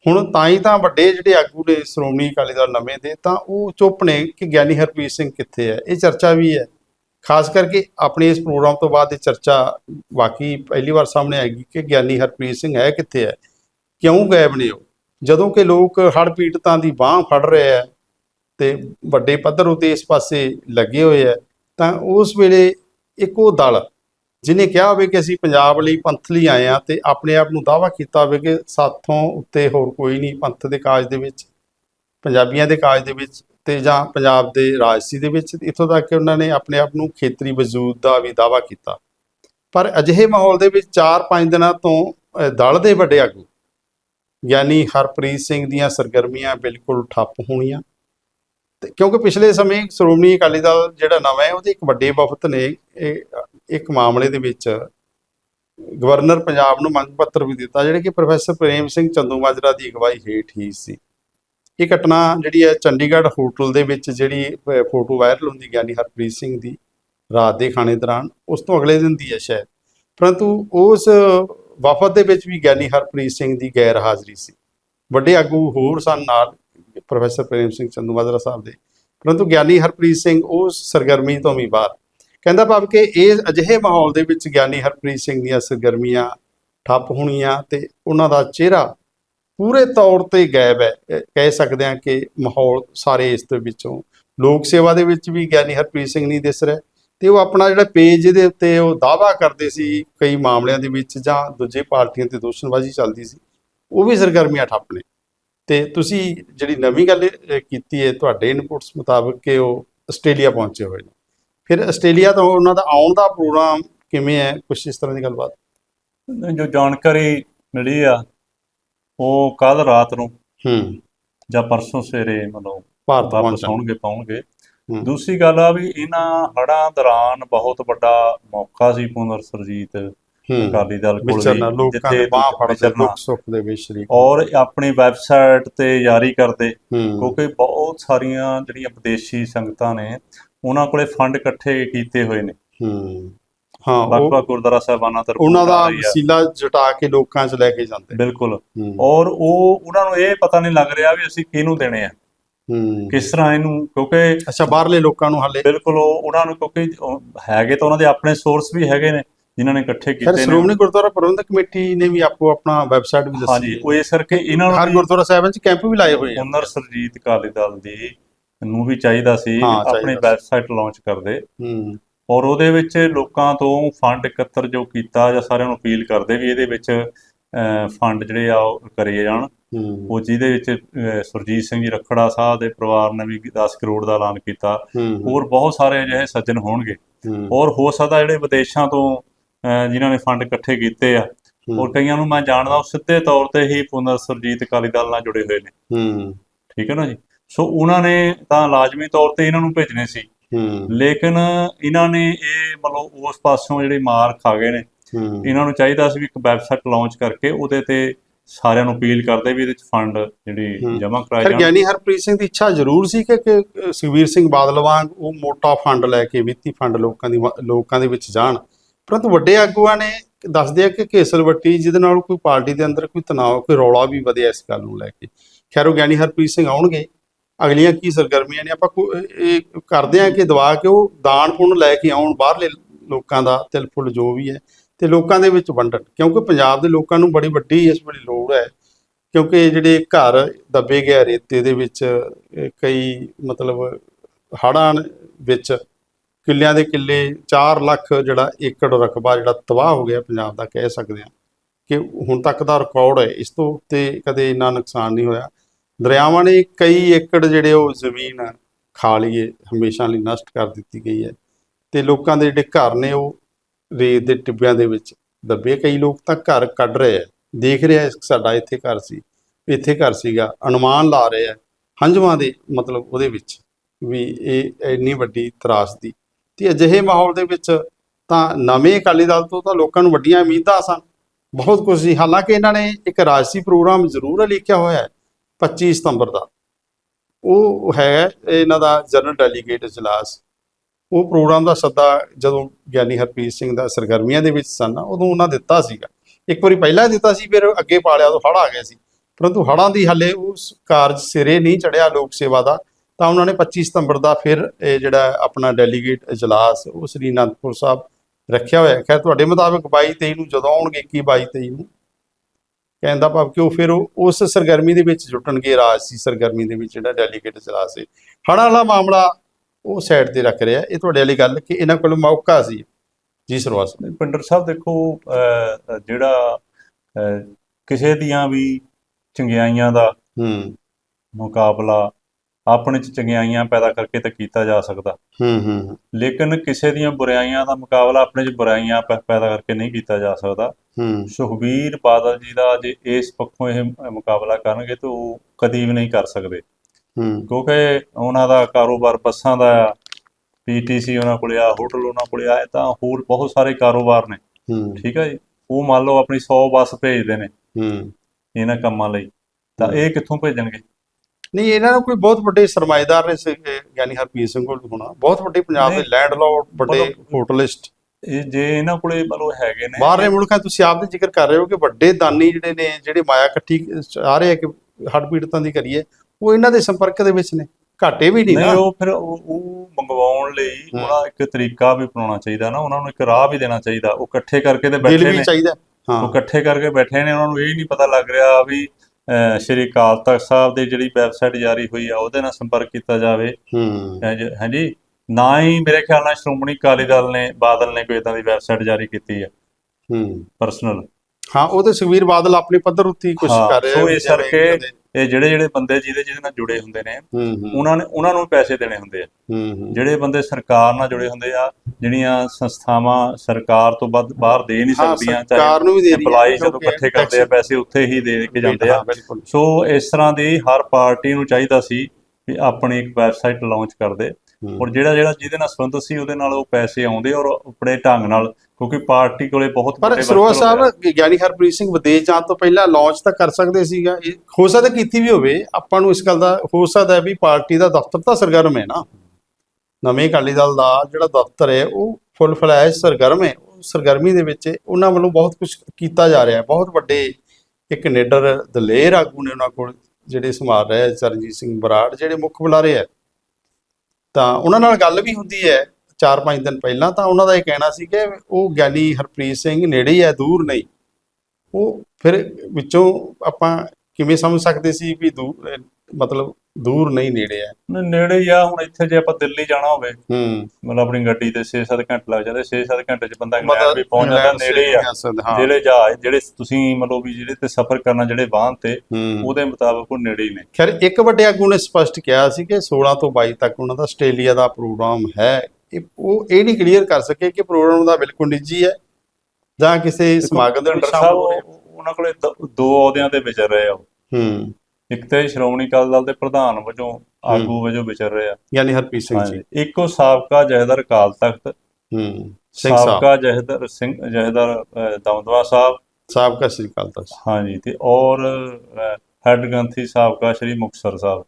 ਹੁਣ ਤਾਂ ਹੀ ਤਾਂ ਵੱਡੇ ਜਿਹੜੇ ਆਗੂ ਨੇ ਸ਼੍ਰੋਮਣੀ ਅਕਾਲੀ ਦਲ ਨਵੇਂ ਦੇ, ਤਾਂ ਉਹ ਚੁੱਪ ਨੇ ਕਿ ਗਿਆਨੀ ਹਰਪ੍ਰੀਤ ਸਿੰਘ ਕਿੱਥੇ ਹੈ? ਇਹ ਚਰਚਾ ਵੀ ਹੈ। ਖਾਸ ਕਰਕੇ ਆਪਣੇ ਇਸ ਪ੍ਰੋਗਰਾਮ ਤੋਂ ਬਾਅਦ ਇਹ ਚਰਚਾ ਵਾਕਈ ਪਹਿਲੀ ਵਾਰ ਸਾਹਮਣੇ ਆਏਗੀ ਕਿ ਗਿਆਨੀ ਹਰਪ੍ਰੀਤ ਸਿੰਘ ਹੈ ਕਿੱਥੇ ਹੈ? ਕਿਉਂ ਗਾਇਬ ਨੇ ਉਹ? ਜਦੋਂ ਕਿ ਲੋਕ ਹੜ੍ਹ ਪੀੜਤਾਂ ਦੀ ਬਾਹ ਫੜ ਰਹੇ ਹੈ ਤੇ ਵੱਡੇ ਪੱਧਰ ਉਤੇ ਇਸ ਪਾਸੇ ਲੱਗੇ ਹੋਏ ਹੈ, ਤਾਂ ਉਸ ਵੇਲੇ ਇੱਕ ਉਹ ਦਲ ਜਿਨੇ ਕਿਹਾ ਹੋਵੇ ਕਿ ਅਸੀਂ ਪੰਜਾਬ ਲਈ ਪੰਥ ਲਈ ਆਏ ਆ ਤੇ ਆਪਣੇ ਆਪ ਨੂੰ ਦਾਅਵਾ ਕੀਤਾ ਹੋਵੇ ਕਿ ਸਾਥੋਂ ਉੱਤੇ ਹੋਰ ਕੋਈ ਨਹੀਂ ਪੰਥ ਦੇ ਕਾਜ ਦੇ ਵਿੱਚ, ਪੰਜਾਬੀਆਂ ਦੇ ਕਾਜ ਦੇ ਵਿੱਚ ਤੇ ਜਾਂ ਪੰਜਾਬ ਦੇ ਰਾਜਸੀ ਦੇ ਵਿੱਚ, ਇੱਥੋਂ ਤੱਕ ਕਿ ਉਹਨਾਂ ਨੇ ਆਪਣੇ ਆਪ ਨੂੰ ਖੇਤਰੀ ਵਜੂਦ ਦਾ ਵੀ ਦਾਅਵਾ ਕੀਤਾ। ਪਰ ਅਜਿਹੇ ਮਾਹੌਲ ਦੇ ਵਿੱਚ 4-5 ਦਿਨਾਂ ਤੋਂ ਦਲ ਦੇ ਵੱਡੇ ਆਗੂ ਗਿਆਨੀ ਹਰਪ੍ਰੀਤ ਸਿੰਘ ਦੀਆਂ ਸਰਗਰਮੀਆਂ ਬਿਲਕੁਲ ਠੱਪ ਹੋਣੀਆਂ। ਤੇ ਕਿਉਂਕਿ ਪਿਛਲੇ ਸਮੇਂ ਸ਼੍ਰੋਮਣੀ ਅਕਾਲੀ ਦਲ ਜਿਹੜਾ ਨਵਾਂ ਹੈ, ਉਹਦੇ ਇੱਕ ਵੱਡੇ ਵਫਦ ਨੇ ਇਹ ਇੱਕ ਮਾਮਲੇ ਦੇ ਵਿੱਚ ਗਵਰਨਰ ਪੰਜਾਬ ਨੂੰ ਮੰਗ ਪੱਤਰ ਵੀ ਦਿੱਤਾ, ਜਿਹੜੇ ਕਿ ਪ੍ਰੋਫੈਸਰ ਪ੍ਰੇਮ ਸਿੰਘ ਚੰਦੂਮਾਜਰਾ ਦੀ ਅਗਵਾਈ ਹੇਠ ਹੀ ਸੀ। ਇਹ ਘਟਨਾ ਜਿਹੜੀ ਹੈ ਚੰਡੀਗੜ੍ਹ ਹੋਟਲ ਦੇ ਵਿੱਚ ਜਿਹੜੀ ਫੋਟੋ ਵਾਇਰਲ ਹੁੰਦੀ ਗਿਆਨੀ ਹਰਪ੍ਰੀਤ ਸਿੰਘ ਦੀ ਰਾਤ ਦੇ ਖਾਣੇ ਦੌਰਾਨ, ਉਸ ਤੋਂ ਅਗਲੇ ਦਿਨ ਦੀ ਹੈ ਸ਼ਾਇਦ। ਪਰੰਤੂ ਉਸ ਵਫਦ ਦੇ ਵਿੱਚ ਵੀ ਗਿਆਨੀ ਹਰਪ੍ਰੀਤ ਸਿੰਘ ਦੀ ਗੈਰ ਹਾਜ਼ਰੀ ਸੀ। ਵੱਡੇ ਆਗੂ ਹੋਰ ਸਨ ਨਾਲ ਪ੍ਰੋਫੈਸਰ ਪ੍ਰੇਮ ਸਿੰਘ ਚੰਦੂਮਾਜਰਾ ਸਾਹਿਬ ਦੇ। ਪਰੰਤੂ ਗਿਆਨੀ ਹਰਪ੍ਰੀਤ ਸਿੰਘ ਉਸ ਸਰਗਰਮੀ ਤੋਂ ਵੀ ਬਾਹਰ। ਕਹਿੰਦਾ ਭਾਵ ਕਿ ਇਹ ਅਜਿਹੇ ਮਾਹੌਲ ਦੇ ਵਿੱਚ ਗਿਆਨੀ ਹਰਪ੍ਰੀਤ ਸਿੰਘ ਦੀਆਂ ਸਰਗਰਮੀਆਂ ਠੱਪ ਹੋਣੀਆਂ ਤੇ ਉਹਨਾਂ ਦਾ ਚਿਹਰਾ ਪੂਰੇ ਤੌਰ ਤੇ ਗਾਇਬ ਹੈ। ਕਹਿ ਸਕਦੇ ਹਾਂ ਕਿ ਮਾਹੌਲ ਸਾਰੇ ਇਸ ਦੇ ਵਿੱਚੋਂ, ਲੋਕ ਸੇਵਾ ਦੇ ਵਿੱਚ ਵੀ ਗਿਆਨੀ ਹਰਪ੍ਰੀਤ ਸਿੰਘ ਨਹੀਂ ਦਿਸ ਰਿਹਾ ਤੇ ਉਹ ਆਪਣਾ ਜਿਹੜਾ ਪੇਜ ਦੇ ਉੱਤੇ ਉਹ ਦਾਵਾ ਕਰਦੇ ਸੀ ਕਈ ਮਾਮਲਿਆਂ ਦੇ ਵਿੱਚ ਜਾਂ ਦੂਜੇ ਪਾਰਟੀਆਂ ਤੇ ਦੋਸ਼ਣਬਾਜ਼ੀ ਚੱਲਦੀ ਸੀ, ਉਹ ਵੀ ਸਰਗਰਮੀਆਂ ਠੱਪ ਨੇ। ਤੇ ਤੁਸੀਂ ਜਿਹੜੀ ਨਵੀਂ ਗੱਲ ਕੀਤੀ ਹੈ, ਤੁਹਾਡੇ ਇਨਪੁਟਸ ਮੁਤਾਬਕ ਕਿ ਉਹ ਆਸਟ੍ਰੇਲੀਆ ਪਹੁੰਚੇ ਹੋਏ ਨੇ। ਫਿਰ ਆਸਟ੍ਰੇਲੀਆ ਤੋਂ ਉਹਨਾਂ ਦਾ ਆਉਣ ਦਾ ਪ੍ਰੋਗਰਾਮ ਕਿਵੇਂ ਹੈ? ਕੁਛ ਇਸ ਤਰ੍ਹਾਂ ਦੀ ਗੱਲਬਾਤ। ਜੋ ਜਾਣਕਾਰੀ ਮਿਲੀ ਆ ਉਹ ਕੱਲ ਰਾਤ ਨੂੰ ਹੂੰ। ਜਾਂ ਪਰਸੋਂ ਸਵੇਰੇ ਮਤਲਬ ਭਾਰਤ ਵਾਪਸ ਆਉਣਗੇ ਪਾਉਣਗੇ। ਦੂਸਰੀ ਗੱਲ ਆ ਵੀ ਇਹਨਾਂ ਹੜ੍ਹਾਂ ਦੌਰਾਨ ਬਹੁਤ ਵੱਡਾ ਮੌਕਾ ਸੀ ਪੁਨਰ ਸਰਜੀਤ ਅਕਾਲੀ ਦਲ ਕੋਲ ਵੀ, ਲੋਕਾਂ ਜਿੱਥੇ ਬਾਹ ਫੜਦੇ। ਦੁੱਖ ਸੁੱਖ ਦੇ ਵਿੱਚ ਸ਼ਰੀਕ ਔਰ ਆਪਣੀ ਵੈਬਸਾਈਟ ਤੇ ਜਾਰੀ ਕਰਦੇ ਕਿਉਂਕਿ ਬਹੁਤ ਸਾਰੀਆਂ ਜਿਹੜੀਆਂ ਵਿਦੇਸ਼ੀ ਸੰਗਤਾਂ ਨੇ ਉਹਨਾਂ ਕੋਲੇ ਫੰਡ ਇਕੱਠੇ ਕੀਤੇ ਹੋਏ ਨੇ। ਹੂੰ ਹਾਂ ਵੱਖ-ਵੱਖ ਗੁਰਦੁਆਰਾ ਸਾਹਿਬਾਨਾਂ ਤਰਫੋਂ ਉਹਨਾਂ ਦਾ। ਵਸੀਲਾ ਜੁਟਾ ਕੇ ਲੋਕਾਂ 'ਚ ਲੈ ਕੇ ਜਾਂਦੇ। ਬਿਲਕੁਲ। ਔਰ ਉਹ ਉਹਨਾਂ ਨੂੰ ਇਹ ਪਤਾ ਨਹੀਂ ਲੱਗ ਰਿਹਾ ਵੀ ਅਸੀਂ ਕਿਹਨੂੰ ਦੇਣੇ ਆ। ਹੂੰ। ਕਿਸ ਤਰ੍ਹਾਂ ਇਹਨੂੰ ਕਿਉਂਕਿ ਅੱਛਾ ਬਾਹਰਲੇ ਲੋਕਾਂ ਨੂੰ ਹਾਲੇ। ਬਿਲਕੁਲ ਉਹ ਉਹਨਾਂ ਨੂੰ ਕਿਉਂਕਿ ਹੈਗੇ ਤਾਂ ਉਹਨਾਂ ਦੇ ਆਪਣੇ ਸੋਰਸ ਵੀ ਹੈਗੇ ਨੇ ਜਿਨ੍ਹਾਂ ਨੇ ਇਕੱਠੇ ਕੀਤੇ ਨੇ। ਸ਼੍ਰੋਮਣੀ ਗੁਰਦੁਆਰਾ ਪ੍ਰਬੰਧਕ ਕਮੇਟੀ ਨੇ ਵੀ ਆਪੋ ਆਪਣਾ ਵੈਬਸਾਈਟ ਵੀ ਦੱਸੀ ਹਾਂਜੀ ਉਹ ਇਸ ਕਰਕੇ ਇਹਨਾਂ ਹਰ ਨੂੰ ਗੁਰਦੁਆਰਾ ਸਾਹਿਬਾਂ 'ਚ ਕੈਂਪ ਵੀ ਲਾਏ ਹੋਏ ਆ। ਪੁਨਰ ਸਰਜੀਤ ਅਕਾਲੀ ਦਲ ਦੀ ਨੂੰ ਵੀ ਚਾਹੀਦਾ ਸੀ ਹਾਂ, ਆਪਣੀ ਸੀ। ਵੈਬਸਾਈਟ ਲਾਂਚ ਕਰਦੇ। ਹੂੰ। ਔਰ ਉਹਦੇ ਵਿੱਚ ਲੋਕਾਂ ਤੋਂ ਫੰਡ ਇਕੱਤਰ ਜੋ ਕੀਤਾ ਜਾਂ ਸਾਰਿਆਂ ਨੂੰ ਅਪੀਲ ਕਰਦੇ ਵੀ ਇਹਦੇ ਵਿੱਚ ਅਹ, ਫੰਡ ਜਿਹੜੇ ਆ ਉਹ ਕਰੇ ਜਾਣ। ਹੂੰ। ਉਹ ਜਿਹਦੇ ਵਿੱਚ ਅਹ, ਸੁਰਜੀਤ ਸਿੰਘ ਜੀ ਰਖੜਾ ਸਾਹਿਬ ਦੇ ਪਰਿਵਾਰ ਨੇ ਵੀ 10 ਕਰੋੜ ਦਾ ਐਲਾਨ ਕੀਤਾ। ਹੂੰ ਹੋਰ ਬਹੁਤ ਸਾਰੇ ਅਜਿਹੇ ਸੱਜਣ ਹੋਣਗੇ। ਹੂੰ। ਔਰ ਹੋ ਸਕਦਾ ਜਿਹੜੇ ਵਿਦੇਸ਼ਾਂ ਤੋਂ ਅਹ, ਜਿਨ੍ਹਾਂ ਨੇ ਫੰਡ ਇਕੱਠੇ ਕੀਤੇ ਆ ਔਰ ਕਈਆਂ ਨੂੰ ਮੈਂ ਜਾਣਦਾ ਉਹ ਸਿੱਧੇ ਤੌਰ ਤੇ ਹੀ ਪੁਨਰ ਸੁਰਜੀਤ ਅਕਾਲੀ ਦਲ ਨਾਲ ਜੁੜੇ ਹੋਏ ਨੇ। ਹੂੰ। ਠੀਕ ਹੈ ਨਾ ਜੀ? ਸੋ ਉਹਨਾਂ ਨੇ ਤਾਂ ਲਾਜ਼ਮੀ ਤੌਰ ਤੇ ਇਹਨਾਂ ਨੂੰ ਭੇਜਣੇ ਸੀ। ਲੇਕਿਨ ਇਹਨਾਂ ਨੇ ਇਹ ਮਤਲਬ ਉਸ ਪਾਸੋਂ ਜਿਹੜੇ ਮਾਰ ਖਾ ਗਏ ਨੇ ਇਹਨਾਂ ਨੂੰ ਚਾਹੀਦਾ ਸੀ ਵੀ ਇੱਕ ਵੈਬਸਾਈਟ ਲਾਂਚ ਕਰਕੇ ਉਹਦੇ ਤੇ ਸਾਰਿਆਂ ਨੂੰ ਅਪੀਲ ਕਰਦੇ ਵੀ ਇਹਦੇ ਚ ਫੰਡ ਜਿਹੜੀ। ਜਮ੍ਹਾਂ ਕਰਾਏ ਜਾਣ। ਗਿਆਨੀ ਹਰਪ੍ਰੀਤ ਸਿੰਘ ਦੀ ਇੱਛਾ ਜ਼ਰੂਰ ਸੀ ਕਿ ਸੁਖਬੀਰ ਸਿੰਘ ਬਾਦਲ ਵਾਂਗ ਉਹ ਮੋਟਾ ਫੰਡ ਲੈ ਕੇ ਵਿੱਤੀ ਫੰਡ ਲੋਕਾਂ ਦੀ ਲੋਕਾਂ ਦੇ ਵਿੱਚ ਜਾਣ। ਪਰੰਤੂ ਵੱਡੇ ਆਗੂਆਂ ਨੇ ਦੱਸਦੇ ਆ ਕਿ ਘੇਸਲਵੱਟੀ ਜਿਹਦੇ ਨਾਲ ਕੋਈ ਪਾਰਟੀ ਦੇ ਅੰਦਰ ਕੋਈ ਤਣਾਅ ਕੋਈ ਰੌਲਾ ਵੀ ਵਧਿਆ ਇਸ ਗੱਲ ਨੂੰ ਲੈ ਕੇ। ਖੈਰ ਉਹ ਗਿਆਨੀ ਹਰਪ੍ਰੀਤ ਸਿੰਘ ਆਉਣਗੇ। ਅਗਲੀਆਂ ਕੀ ਸਰਗਰਮੀਆਂ ਨੇ? ਆਪਾਂ ਕੋ- ਇਹ ਕਰਦੇ ਆ ਕਿ ਦਵਾ ਕੇ ਉਹ ਦਾਨ ਪੁੰਨ ਲੈ ਕੇ ਆਉਣ ਬਾਹਰਲੇ ਲੋਕਾਂ ਦਾ ਤਿਲ ਫੁੱਲ ਜੋ ਵੀ ਹੈ ਤੇ ਲੋਕਾਂ ਦੇ ਵਿੱਚ ਵੰਡਣ। ਕਿਉਂਕਿ ਪੰਜਾਬ ਦੇ ਲੋਕਾਂ ਨੂੰ ਬੜੀ ਵੱਡੀ ਇਸ ਵੇਲੇ ਲੋੜ ਹੈ, ਕਿਉਂਕਿ ਜਿਹੜੇ ਘਰ ਦੱਬੇ ਗਏ ਰੇਤੇ ਦੇ ਵਿੱਚ ਕਈ ਮਤਲਬ ਹੜ੍ਹਾਂ ਵਿੱਚ ਕਿੱਲਿਆਂ ਦੇ ਕਿੱਲੇ 4 ਲੱਖ ਜਿਹੜਾ ਏਕੜ ਰਕਬਾ ਜਿਹੜਾ ਤਬਾਹ ਹੋ ਗਿਆ ਪੰਜਾਬ ਦਾ ਕਹਿ ਸਕਦੇ ਹਾਂ ਕਿ ਹੁਣ ਤੱਕ ਦਾ ਰਿਕਾਰਡ ਹੈ ਇਸ ਤੋਂ ਉੱਤੇ ਕਦੇ ਇੰਨਾ ਨੁਕਸਾਨ ਨਹੀਂ ਹੋਇਆ। ਦਰਿਆਵਾਂ ਨੇ ਕਈ ਏਕੜ ਜਿਹੜੇ ਉਹ ਜ਼ਮੀਨ ਖਾ ਲਈਏ ਹਮੇਸ਼ਾ ਲਈ ਨਸ਼ਟ ਕਰ ਦਿੱਤੀ ਗਈ ਹੈ। ਤੇ ਲੋਕਾਂ ਦੇ ਜਿਹੜੇ ਘਰ ਨੇ ਉਹ ਰੇਤ ਦੇ ਟਿੱਬਿਆਂ ਦੇ ਵਿੱਚ ਦੱਬੇ। ਕਈ ਲੋਕ ਤਾਂ ਘਰ ਕੱਢ ਰਹੇ ਆ ਦੇਖ ਰਿਹਾ ਸਾਡਾ ਇੱਥੇ ਘਰ ਸੀ, ਇੱਥੇ ਘਰ ਸੀਗਾ, ਅਨੁਮਾਨ ਲਾ ਰਹੇ ਆ ਹੰਝਵਾਂ ਦੇ ਮਤਲਬ ਉਹਦੇ ਵਿੱਚ ਵੀ ਇਹ ਇੰਨੀ ਵੱਡੀ ਤਰਾਸਦੀ ਤੇ ਅਜਿਹੇ ਮਾਹੌਲ ਦੇ ਵਿੱਚ ਤਾਂ ਨਵੇਂ ਅਕਾਲੀ ਦਲ ਤੋਂ ਤਾਂ ਲੋਕਾਂ ਨੂੰ ਵੱਡੀਆਂ ਉਮੀਦਾਂ ਸਨ। ਬਹੁਤ ਕੁਝ ਸੀ। ਹਾਲਾਂਕਿ ਇਹਨਾਂ ਨੇ ਇੱਕ ਰਾਜਸੀ ਪ੍ਰੋਗਰਾਮ ਜ਼ਰੂਰ ਲਿਖਿਆ ਹੋਇਆ ਹੈ। 25 ਸਤੰਬਰ ਦਾ। ਉਹ ਹੈ ਇਹਨਾਂ ਦਾ ਜਨਰਲ ਡੈਲੀਗੇਟ ਇਜਲਾਸ। ਉਹ ਪ੍ਰੋਗਰਾਮ ਦਾ ਸੱਦਾ ਜਦੋਂ ਗਿਆਨੀ ਹਰਪ੍ਰੀਤ ਸਿੰਘ ਦਾ ਸਰਗਰਮੀਆਂ ਦੇ ਵਿੱਚ ਸਨ ਉਦੋਂ ਉਹਨਾਂ ਦਿੱਤਾ ਸੀਗਾ। ਇੱਕ ਵਾਰੀ ਪਹਿਲਾਂ ਦਿੱਤਾ ਸੀ, ਫਿਰ ਅੱਗੇ ਪਾਲਿਆ ਉਦੋਂ ਹੜ੍ਹ ਆ ਗਿਆ ਸੀ। ਪਰੰਤੂ ਹੜ੍ਹਾਂ ਦੀ ਹੱਲੇ ਉਸ ਕਾਰਜ ਸਿਰੇ ਨਹੀਂ ਚੜਿਆ ਲੋਕ ਸੇਵਾ ਦਾ, ਤਾਂ ਉਹਨਾਂ ਨੇ 25 ਸਤੰਬਰ ਦਾ ਫਿਰ ਇਹ ਜਿਹੜਾ ਆਪਣਾ ਡੈਲੀਗੇਟ ਇਜਲਾਸ, ਉਹ ਸ੍ਰੀ ਅਨੰਦਪੁਰ ਸਾਹਿਬ ਰੱਖਿਆ ਹੋਇਆ। ਹੈ। ਖੈਰ, ਤੁਹਾਡੇ ਮੁਤਾਬਕ 22 23 ਨੂੰ ਜਦੋਂ ਆਉਣਗੇ 21 22 23 ਨੂੰ ਕਹਿੰਦਾ ਭਾਵ ਕਿ ਉਹ ਫਿਰ ਉਸ ਸਰਗਰਮੀ ਦੇ ਵਿੱਚ ਜੁਟਣਗੇ ਰਾਜਸੀ ਸਰਗਰਮੀ ਦੇ ਵਿੱਚ ਜਿਹੜਾ ਡੈਲੀਗੇਟ ਇਜਲਾਸ ਹੈ ਹੜ੍ਹਾਂ ਵਾਲਾ ਮਾਮਲਾ ਉਹ ਸਾਈਡ ਤੇ ਰੱਖ ਰਿਹਾ। ਇਹ ਤੁਹਾਡੇ ਵਾਲੀ ਗੱਲ ਕਿ ਇਹਨਾਂ ਕੋਲ ਮੌਕਾ ਸੀ। ਜੀ ਸਰਵਾਸ। ਪਿੰਡਰ ਸਾਹਿਬ ਦੇਖੋ ਜਿਹੜਾ ਕਿਸੇ ਦੀਆਂ ਵੀ ਚੰਗਿਆਈਆਂ ਦਾ ਹੂੰ। ਮੁਕਾਬਲਾ ਆਪਣੇ ਚ ਚੰਗਿਆਈਆਂ ਪੈਦਾ ਕਰਕੇ ਤਾਂ ਕੀਤਾ ਜਾ ਸਕਦਾ। ਹੂੰ ਹੂੰ ਲੇਕਿਨ ਕਿਸੇ ਦੀਆਂ ਬੁਰਾਈਆਂ ਦਾ ਮੁਕਾਬਲਾ ਆਪਣੇ ਚ ਬੁਰਾਈਆਂ ਪੈਦਾ ਕਰਕੇ ਨਹੀਂ ਕੀਤਾ ਜਾ ਸਕਦਾ। ਹੂੰ। ਸੁਖਬੀਰ ਬਾਦਲ ਜੀ ਦਾ ਜੇ ਇਸ ਪੱਖੋਂ ਇਹ ਮੁਕਾਬਲਾ ਕਰਨਗੇ ਤਾਂ ਉਹ ਕਦੀ ਵੀ ਨਹੀਂ ਕਰ ਸਕਦੇ। ਹੂੰ। ਕਿਉਂਕਿ ਉਹਨਾਂ ਦਾ ਕਾਰੋਬਾਰ ਬੱਸਾਂ ਦਾ ਆ ਪੀਟੀਸੀ ਉਹਨਾਂ ਕੋਲੇ ਆ ਹੋਟਲ ਉਹਨਾਂ ਕੋਲੇ ਆ ਤਾਂ ਹੋਰ ਬਹੁਤ ਸਾਰੇ ਕਾਰੋਬਾਰ ਨੇ। ਹੂੰ। ਠੀਕ ਹੈ ਜੀ? ਉਹ ਮੰਨ ਲਓ ਆਪਣੀ 100 ਬੱਸ ਭੇਜਦੇ ਨੇ। ਹੂੰ। ਇਹਨਾਂ ਕੰਮਾਂ ਲਈ। ਤਾਂ ਇਹ ਕਿੱਥੋਂ ਭੇਜਣਗੇ? ਨਹੀਂ ਇਹਨਾਂ ਨੂੰ ਕੋਈ ਬਹੁਤ ਵੱਡੇ ਸਰਮਾਏਦਾਰ ਨੇ ਗਿਆਨੀ ਹਰਪ੍ਰੀਤ ਸਿੰਘ ਕੋਲ ਹੋਣਾ। ਬਹੁਤ ਵੱਡੇ ਪੰਜਾਬ ਦੇ ਨਹੀਂ, ਲੈਂਡਲੋਰਡ ਵੱਡੇ ਹੋਟਲਿਸਟ ਇਹ ਜੇ ਇਹਨਾਂ ਕੋਲੇ ਮਤਲਬ ਹੈਗੇ ਨੇ ਬਾਹਰਲੇ ਮੁਲਕਾਂ ਤੁਸੀਂ ਆਪ ਦੇ ਜ਼ਿਕਰ ਕਰ ਰਹੇ ਹੋ ਕਿ ਵੱਡੇ ਦਾਨੀ ਜਿਹੜੇ ਨੇ ਜਿਹੜੇ ਮਾਇਆ ਇਕੱਠੀ ਚਾਹ ਰਹੇ ਆ ਕਿ ਹੱਡ ਪੀੜਤਾਂ ਦੀ ਕਰੀਏ ਉਹ ਇਹਨਾਂ ਦੇ ਸੰਪਰਕ ਦੇ ਵਿੱਚ ਨੇ। ਘਾਟੇ ਵੀ ਨਹੀਂ ਨਾ। ਉਹ ਫਿਰ ਉਹ ਮੰਗਵਾਉਣ ਲਈ। ਉਹਦਾ ਇੱਕ ਤਰੀਕਾ ਵੀ ਅਪਣਾਉਣਾ ਚਾਹੀਦਾ ਨਾ ਉਹਨਾਂ ਨੂੰ ਇੱਕ ਰਾਹ ਵੀ ਦੇਣਾ ਚਾਹੀਦਾ। ਉਹ ਇਕੱਠੇ ਕਰਕੇ ਤੇ ਦਿਲ ਬੈਠੇ ਵੀ ਨੇ। ਉਹ ਇਕੱਠੇ ਕਰਕੇ ਬੈਠੇ ਨੇ ਉਹਨਾਂ ਨੂੰ ਇਹ ਨਹੀਂ ਪਤਾ ਲੱਗ ਰਿਹਾ ਵੀ ਸ਼੍ਰੀ ਅਕਾਲ ਤਖਤ ਸਾਹਿਬ ਦੀ ਜਿਹੜੀ ਵੈਬਸਾਈਟ ਜਾਰੀ ਹੋਈ ਆ ਉਹਦੇ ਨਾਲ ਸੰਪਰਕ ਕੀਤਾ ਜਾਵੇ। ਹੂੰ। ਹਾਂਜੀ ਨਾ ਹੀ ਮੇਰੇ ਖਿਆਲ ਨਾਲ ਸ਼੍ਰੋਮਣੀ ਅਕਾਲੀ ਦਲ ਨੇ ਬਾਦਲ ਨੇ ਕੋਈ ਇਦਾਂ ਦੀ ਵੈਬਸਾਈਟ ਜਾਰੀ ਕੀਤੀ ਹੈ ਹੂੰ। ਪਰਸਨਲ ਹਾਂ ਉਹ ਤੇ ਸੁਖਵੀਰ ਬਾਦਲ ਆਪਣੇ ਪੱਧਰ ਉੱਤੇ ਹੀ ਕੋਸ਼ਿਸ਼ ਹਾਂ, ਕਰ ਰਹੇ ਸੋ ਆ ਇਸ ਕਰਕੇ ਇਹ ਜਿਹੜੇ ਜਿਹੜੇ ਬੰਦੇ ਜਿਹਦੇ ਜਿਹਦੇ ਨਾਲ ਜੁੜੇ ਹੁੰਦੇ ਨੇ ਹੂੰ ਹੂੰ। ਉਹਨਾਂ ਨੇ ਉਹਨਾਂ ਨੂੰ ਪੈਸੇ ਦੇਣੇ ਹੁੰਦੇ ਆ। ਹੂੰ ਹੂੰ। ਜਿਹੜੇ ਬੰਦੇ ਸਰਕਾਰ ਨਾਲ ਜੁੜੇ ਹੁੰਦੇ ਆ ਜਿਹੜੀਆਂ ਸੰਸਥਾਵਾਂ ਸਰਕਾਰ ਤੋਂ ਵੱਧ ਬਾਹਰ ਦੇ ਨਹੀਂ ਹਾਂ, ਸਕਦੀਆਂ ਸਰਕਾਰ ਨੂੰ ਵੀ ਦੇ ਰਹੀ ਹੈ, ਜਦੋਂ ਇਕੱਠੇ ਕਰਦੇ ਆ ਪੈਸੇ ਉੱਥੇ ਹੀ ਦੇ ਕੇ ਜਾਂਦੇ ਆ। ਹਾਂ, ਬਿਲਕੁਲ। ਸੋ ਇਸ ਤਰ੍ਹਾਂ ਦੀ ਹਰ ਪਾਰਟੀ ਨੂੰ ਚਾਹੀਦਾ ਸੀ ਵੀ ਆਪਣੀ ਇੱਕ ਵੈਬਸਾਈਟ ਲਾਂਚ ਕਰਦੇ ਹੂੰ। ਔਰ ਜਿਹੜਾ ਜਿਹੜਾ ਜਿਹਦੇ ਨਾਲ ਸੰਬੰਧ ਸੀ ਉਹਦੇ ਨਾਲ ਉਹ ਪੈਸੇ ਆਉਂਦੇ ਔਰ ਆਪਣੇ ਢੰਗ ਨਾਲ ਕਿਉਂਕਿ ਪਾਰਟੀ ਕੋਲੇ ਬਹੁਤ ਪਰ ਵੱਡੇ ਸਰੋਵਰ worker ਹੁੰਦੇ ਆ। ਸਾਹਿਬ ਗਿਆਨੀ ਹਰਪ੍ਰੀਤ ਸਿੰਘ ਵਿਦੇਸ਼ ਜਾਣ ਤੋਂ ਪਹਿਲਾਂ ਲਾਂਚ ਤਾਂ ਕਰ ਸਕਦੇ ਸੀਗਾ। ਹੋ ਸਕਦਾ ਕੀਤੀ ਵੀ ਹੋਵੇ ਆਪਾਂ ਨੂੰ ਇਸ ਗੱਲ ਦਾ ਹੋ ਸਕਦਾ ਵੀ ਪਾਰਟੀ ਦਾ ਦਫ਼ਤਰ ਤਾਂ ਸਰਗਰਮ ਹੈ ਨਾ। ਨਵੇਂ ਅਕਾਲੀ ਦਲ ਦਾ ਜਿਹੜਾ ਦਫ਼ਤਰ ਹੈ ਉਹ ਫੁੱਲ ਫਲੈਸ਼ ਸਰਗਰਮ ਹੈ। ਉਹ ਸਰਗਰਮੀ ਦੇ ਵਿੱਚ ਉਹਨਾਂ ਵੱਲੋਂ ਬਹੁਤ ਕੁਝ ਕੀਤਾ ਜਾ ਰਿਹਾ ਹੈ। ਬਹੁਤ ਵੱਡੇ ਇੱਕ ਨਿਡਰ ਦਲੇਰ ਆਗੂ ਨੇ ਉਹਨਾਂ ਕੋਲ ਜਿਹੜੇ ਸੰਭਾਲ ਰਹੇ ਚਰਨਜੀਤ ਸਿੰਘ ਬਰਾੜ ਜਿਹੜੇ ਮੁੱਖ ਬੁਲਾਰੇ ਹੈ ਤਾਂ ਉਹਨਾਂ ਨਾਲ ਗੱਲ ਵੀ ਹੁੰਦੀ ਹੈ 4-5 ਦਿਨ ਪਹਿਲਾਂ, ਤਾਂ ਉਹਨਾਂ ਦਾ ਇਹ ਕਹਿਣਾ ਸੀ ਕਿ ਉਹ ਗਿਆਨੀ ਹਰਪ੍ਰੀਤ ਸਿੰਘ ਨੇੜੇ ਹੀ ਹੈ, ਦੂਰ ਨਹੀਂ। ਉਹ ਫਿਰ ਵਿੱਚੋਂ ਆਪਾਂ ਕਿਵੇਂ ਸਮਝ ਸਕਦੇ ਸੀ ਵੀ ਦੂਰ ਮਤਲਬ ਦੂਰ ਨਹੀਂ ਨੇੜੇ ਹੈ। ਨੇੜੇ ਹੀ ਆ ਹੁਣ ਇੱਥੇ ਜੇ ਆਪਾਂ ਦਿੱਲੀ ਜਾਣਾ ਹੋਵੇ ਹੂੰ। ਮਤਲਬ ਆਪਣੀ ਗੱਡੀ ਤੇ 6-7 ਘੰਟੇ ਲੱਗ ਜਾਂਦੇ 6-7 ਘੰਟੇ ਚ ਬੰਦਾ ਇੰਗਲੈਂਡ ਵੀ ਪਹੁੰਚ ਜਾਂਦਾ ਨੇੜੇ ਹੀ ਆ। ਹਾਂ। ਜਿਹੜੇ ਜਹਾਜ਼ ਜਿਹੜੇ ਤੁਸੀਂ ਮਤਲਬ ਵੀ ਜਿਹੜੇ ਤੇ ਸਫ਼ਰ ਕਰਨਾ ਜਿਹੜੇ ਵਾਹਨ ਤੇ ਹੂੰ। ਉਹਦੇ ਮੁਤਾਬਕ ਉਹ ਨੇੜੇ ਹੀ ਨੇ। ਖੈਰ ਇੱਕ ਵੱਡੇ ਆਗੂ ਨੇ ਸਪਸ਼ਟ ਕਿਹਾ ਸੀ ਕਿ 16 ਤੋਂ 22 ਤੱਕ ਉਹਨਾਂ ਦਾ ਆਸਟ੍ਰੇਲੀਆ ਦਾ ਪ੍ਰੋਗਰਾਮ ਹੈ। ਇਹ ਉਹ ਇਹ ਨਹੀਂ ਕਲੀਅਰ ਕਰ ਸਕੇ ਕਿ ਪ੍ਰੋਗਰਾਮ ਦਾ ਬਿਲਕੁਲ ਨਿੱਜੀ ਹੈ ਜਾਂ ਕਿਸੇ ਸਮਾਗਮ ਦੇ ਵਿੱਚ ਡਾਕਟਰ ਸ਼ਾਮਲ ਸਾਹਿਬ ਹੋ ਰਹੇ ਉਹ- ਉਹਨਾਂ ਕੋਲੇ ਦ- ਦੋ ਅਹੁਦਿਆਂ ਤੇ ਵਿਚਰ ਰਹੇ ਆ ਉਹ। ਹੂੰ। ਇੱਕ ਤੇ ਸ਼੍ਰੋਮਣੀ ਅਕਾਲੀ ਦਲ ਦੇ ਪ੍ਰਧਾਨ ਵਜੋਂ ਆਗੂ ਵਜੋਂ ਵਿਚਰ ਰਹੇ ਆ। ਯਾਨੀ ਹਰਪ੍ਰੀਤ ਸਿੰਘ ਜੀ। ਇੱਕ ਸਾਬਕਾ ਜਹੇਦਾਰ ਅਕਾਲ ਤਖਤ ਹੂੰ। ਸਿੰਘ ਸਾਹਿਬ। ਸਾਬਕਾ ਜਹੇਦਾਰ ਸਿੰਘ ਜਹੇਦਾਰ ਅਹ, ਦਮਦਮਾ ਸਾਹਿਬ। ਸਾਬਕਾ ਸ੍ਰੀ ਅਕਾਲ ਤਖਤ ਹਾਂਜੀ ਤੇ ਔਰ ਹੈੱਡ ਗ੍ਰੰਥੀ ਸਾਬਕਾ ਸ਼੍ਰੀ ਮੁਕਤਸਰ ਸਾਹਿਬ।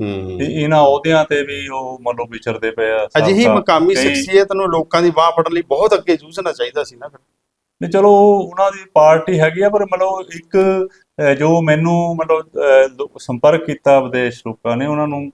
ਹੂੰ। ਤੇ ਇਹਨਾਂ ਅਹੁਦਿਆਂ ਤੇ ਵੀ ਉਹ ਮੰਨ ਲਓ ਵਿਚਰਦੇ ਪਏ ਆ ਅਜਿਹੀ। ਮਕਾਮੀ ਸ਼ਖਸੀਅਤ ਨੂੰ ਲੋਕਾਂ ਦੀ ਬਾਹ ਫੜਨ ਲਈ ਬਹੁਤ ਅੱਗੇ ਜੂਝਣਾ ਚਾਹੀਦਾ ਸੀ ਨਾ ਫਿਰ। ਨਹੀਂ ਚਲੋ ਉਹਨਾਂ ਦੀ ਪਾਰਟੀ ਹੈਗੀ ਆ ਪਰ ਮਤਲਬ ਇੱਕ ਜੋ ਮੈਨੂੰ ਮਤਲਬ ਸੰਪਰਕ ਕੀਤਾ ਵਿਦੇਸ਼ ਲੋਕਾਂ ਨੇ ਉਹਨਾਂ ਨੂੰ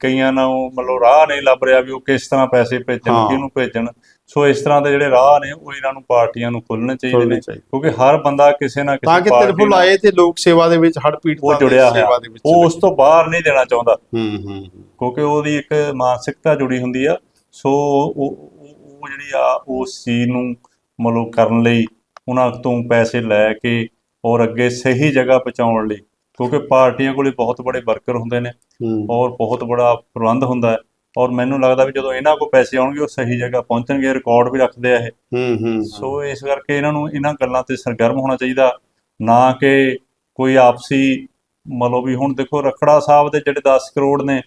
ਕਈਆਂ ਨੂੰ ਮਤਲਬ ਰਾਹ ਨਹੀਂ ਲੱਭ ਰਿਹਾ ਵੀ ਉਹ ਕਿਸ ਤਰ੍ਹਾਂ ਪੈਸੇ ਭੇਜਣ। ਕਿਹਨੂੰ ਭੇਜਣ ਸੋ ਇਸ ਤਰ੍ਹਾਂ ਦੇ ਜਿਹੜੇ ਰਾਹ ਨੇ ਉਹ ਇਹਨਾਂ ਨੂੰ ਪਾਰਟੀਆਂ ਨੂੰ ਖੋਲਣੇ ਚਾਹੀਦੇ ਨੇ। ਕਿਉਂਕਿ ਹਰ ਬੰਦਾ ਕਿਸੇ ਨਾ ਤਾਂ ਕਿਸੇ ਕਿ ਪਾਰਟੀ ਤਿਰਫੁਲ ਨਾਲ ਆਏ ਤੇ ਲੋਕ ਸੇਵਾ ਦੇ ਵਿੱਚ ਹੜ ਉਹ ਪੀੜਤਾਂ ਦੀ ਜੁੜਿਆ ਹੋਇਆ ਸੇਵਾ ਦੇ ਵਿੱਚ ਉਹ ਉਸ ਤੋਂ ਬਾਹਰ ਨਹੀਂ ਦੇਣਾ ਚਾਹੁੰਦਾ ਹੂੰ ਹੂੰ। ਕਿਉਂਕਿ ਉਹਦੀ ਇੱਕ ਮਾਨਸਿਕਤਾ ਜੁੜੀ ਹੁੰਦੀ ਆ ਸੋ ਉਹ ਉਹ- ਉਹ ਜਿਹੜੀ ਆ ਉਸ ਚੀਜ਼ ਨੂੰ ਮਤਲਬ ਕਰਨ ਲਈ ਉਹਨਾਂ ਤੋਂ ਪੈਸੇ ਲੈ ਕੇ ਔਰ ਅੱਗੇ ਸਹੀ ਜਗ੍ਹਾ ਪਹੁੰਚਾਉਣ ਲਈ ਕਿਉਂਕਿ ਪਾਰਟੀਆਂ ਕੋਲੇ ਬਹੁਤ ਬੜੇ ਵਰਕਰ ਹੁੰਦੇ ਨੇ ਔਰ ਬਹੁਤ ਬੜਾ ਪ੍ਰਬੰਧ ਹੁੰਦਾ ਹੈ ਔਰ ਮੈਨੂੰ ਲੱਗਦਾ ਵੀ ਜਦੋਂ ਇਹਨਾਂ ਕੋਲ ਪੈਸੇ ਆਉਣਗੇ ਉਹ ਸਹੀ ਜਗ੍ਹਾ ਪਹੁੰਚਣਗੇ ਰਿਕਾਰਡ ਵੀ ਰੱਖਦੇ ਆ ਇਹ। ਹੂੰ ਹੂੰ ਸੋ ਇਸ ਕਰਕੇ ਇਹਨਾਂ ਨੂੰ ਇਹਨਾਂ ਗੱਲਾਂ ਤੇ ਸਰਗਰਮ ਹੋਣਾ ਚਾਹੀਦਾ ਨਾ ਕਿ ਕੋਈ ਆਪਸੀ ਮਤਲਬ ਵੀ ਹੁਣ ਦੇਖੋ ਰਖੜਾ ਸਾਹਿਬ ਦੇ ਜਿਹੜੇ 10 ਕਰੋੜ ਨੇ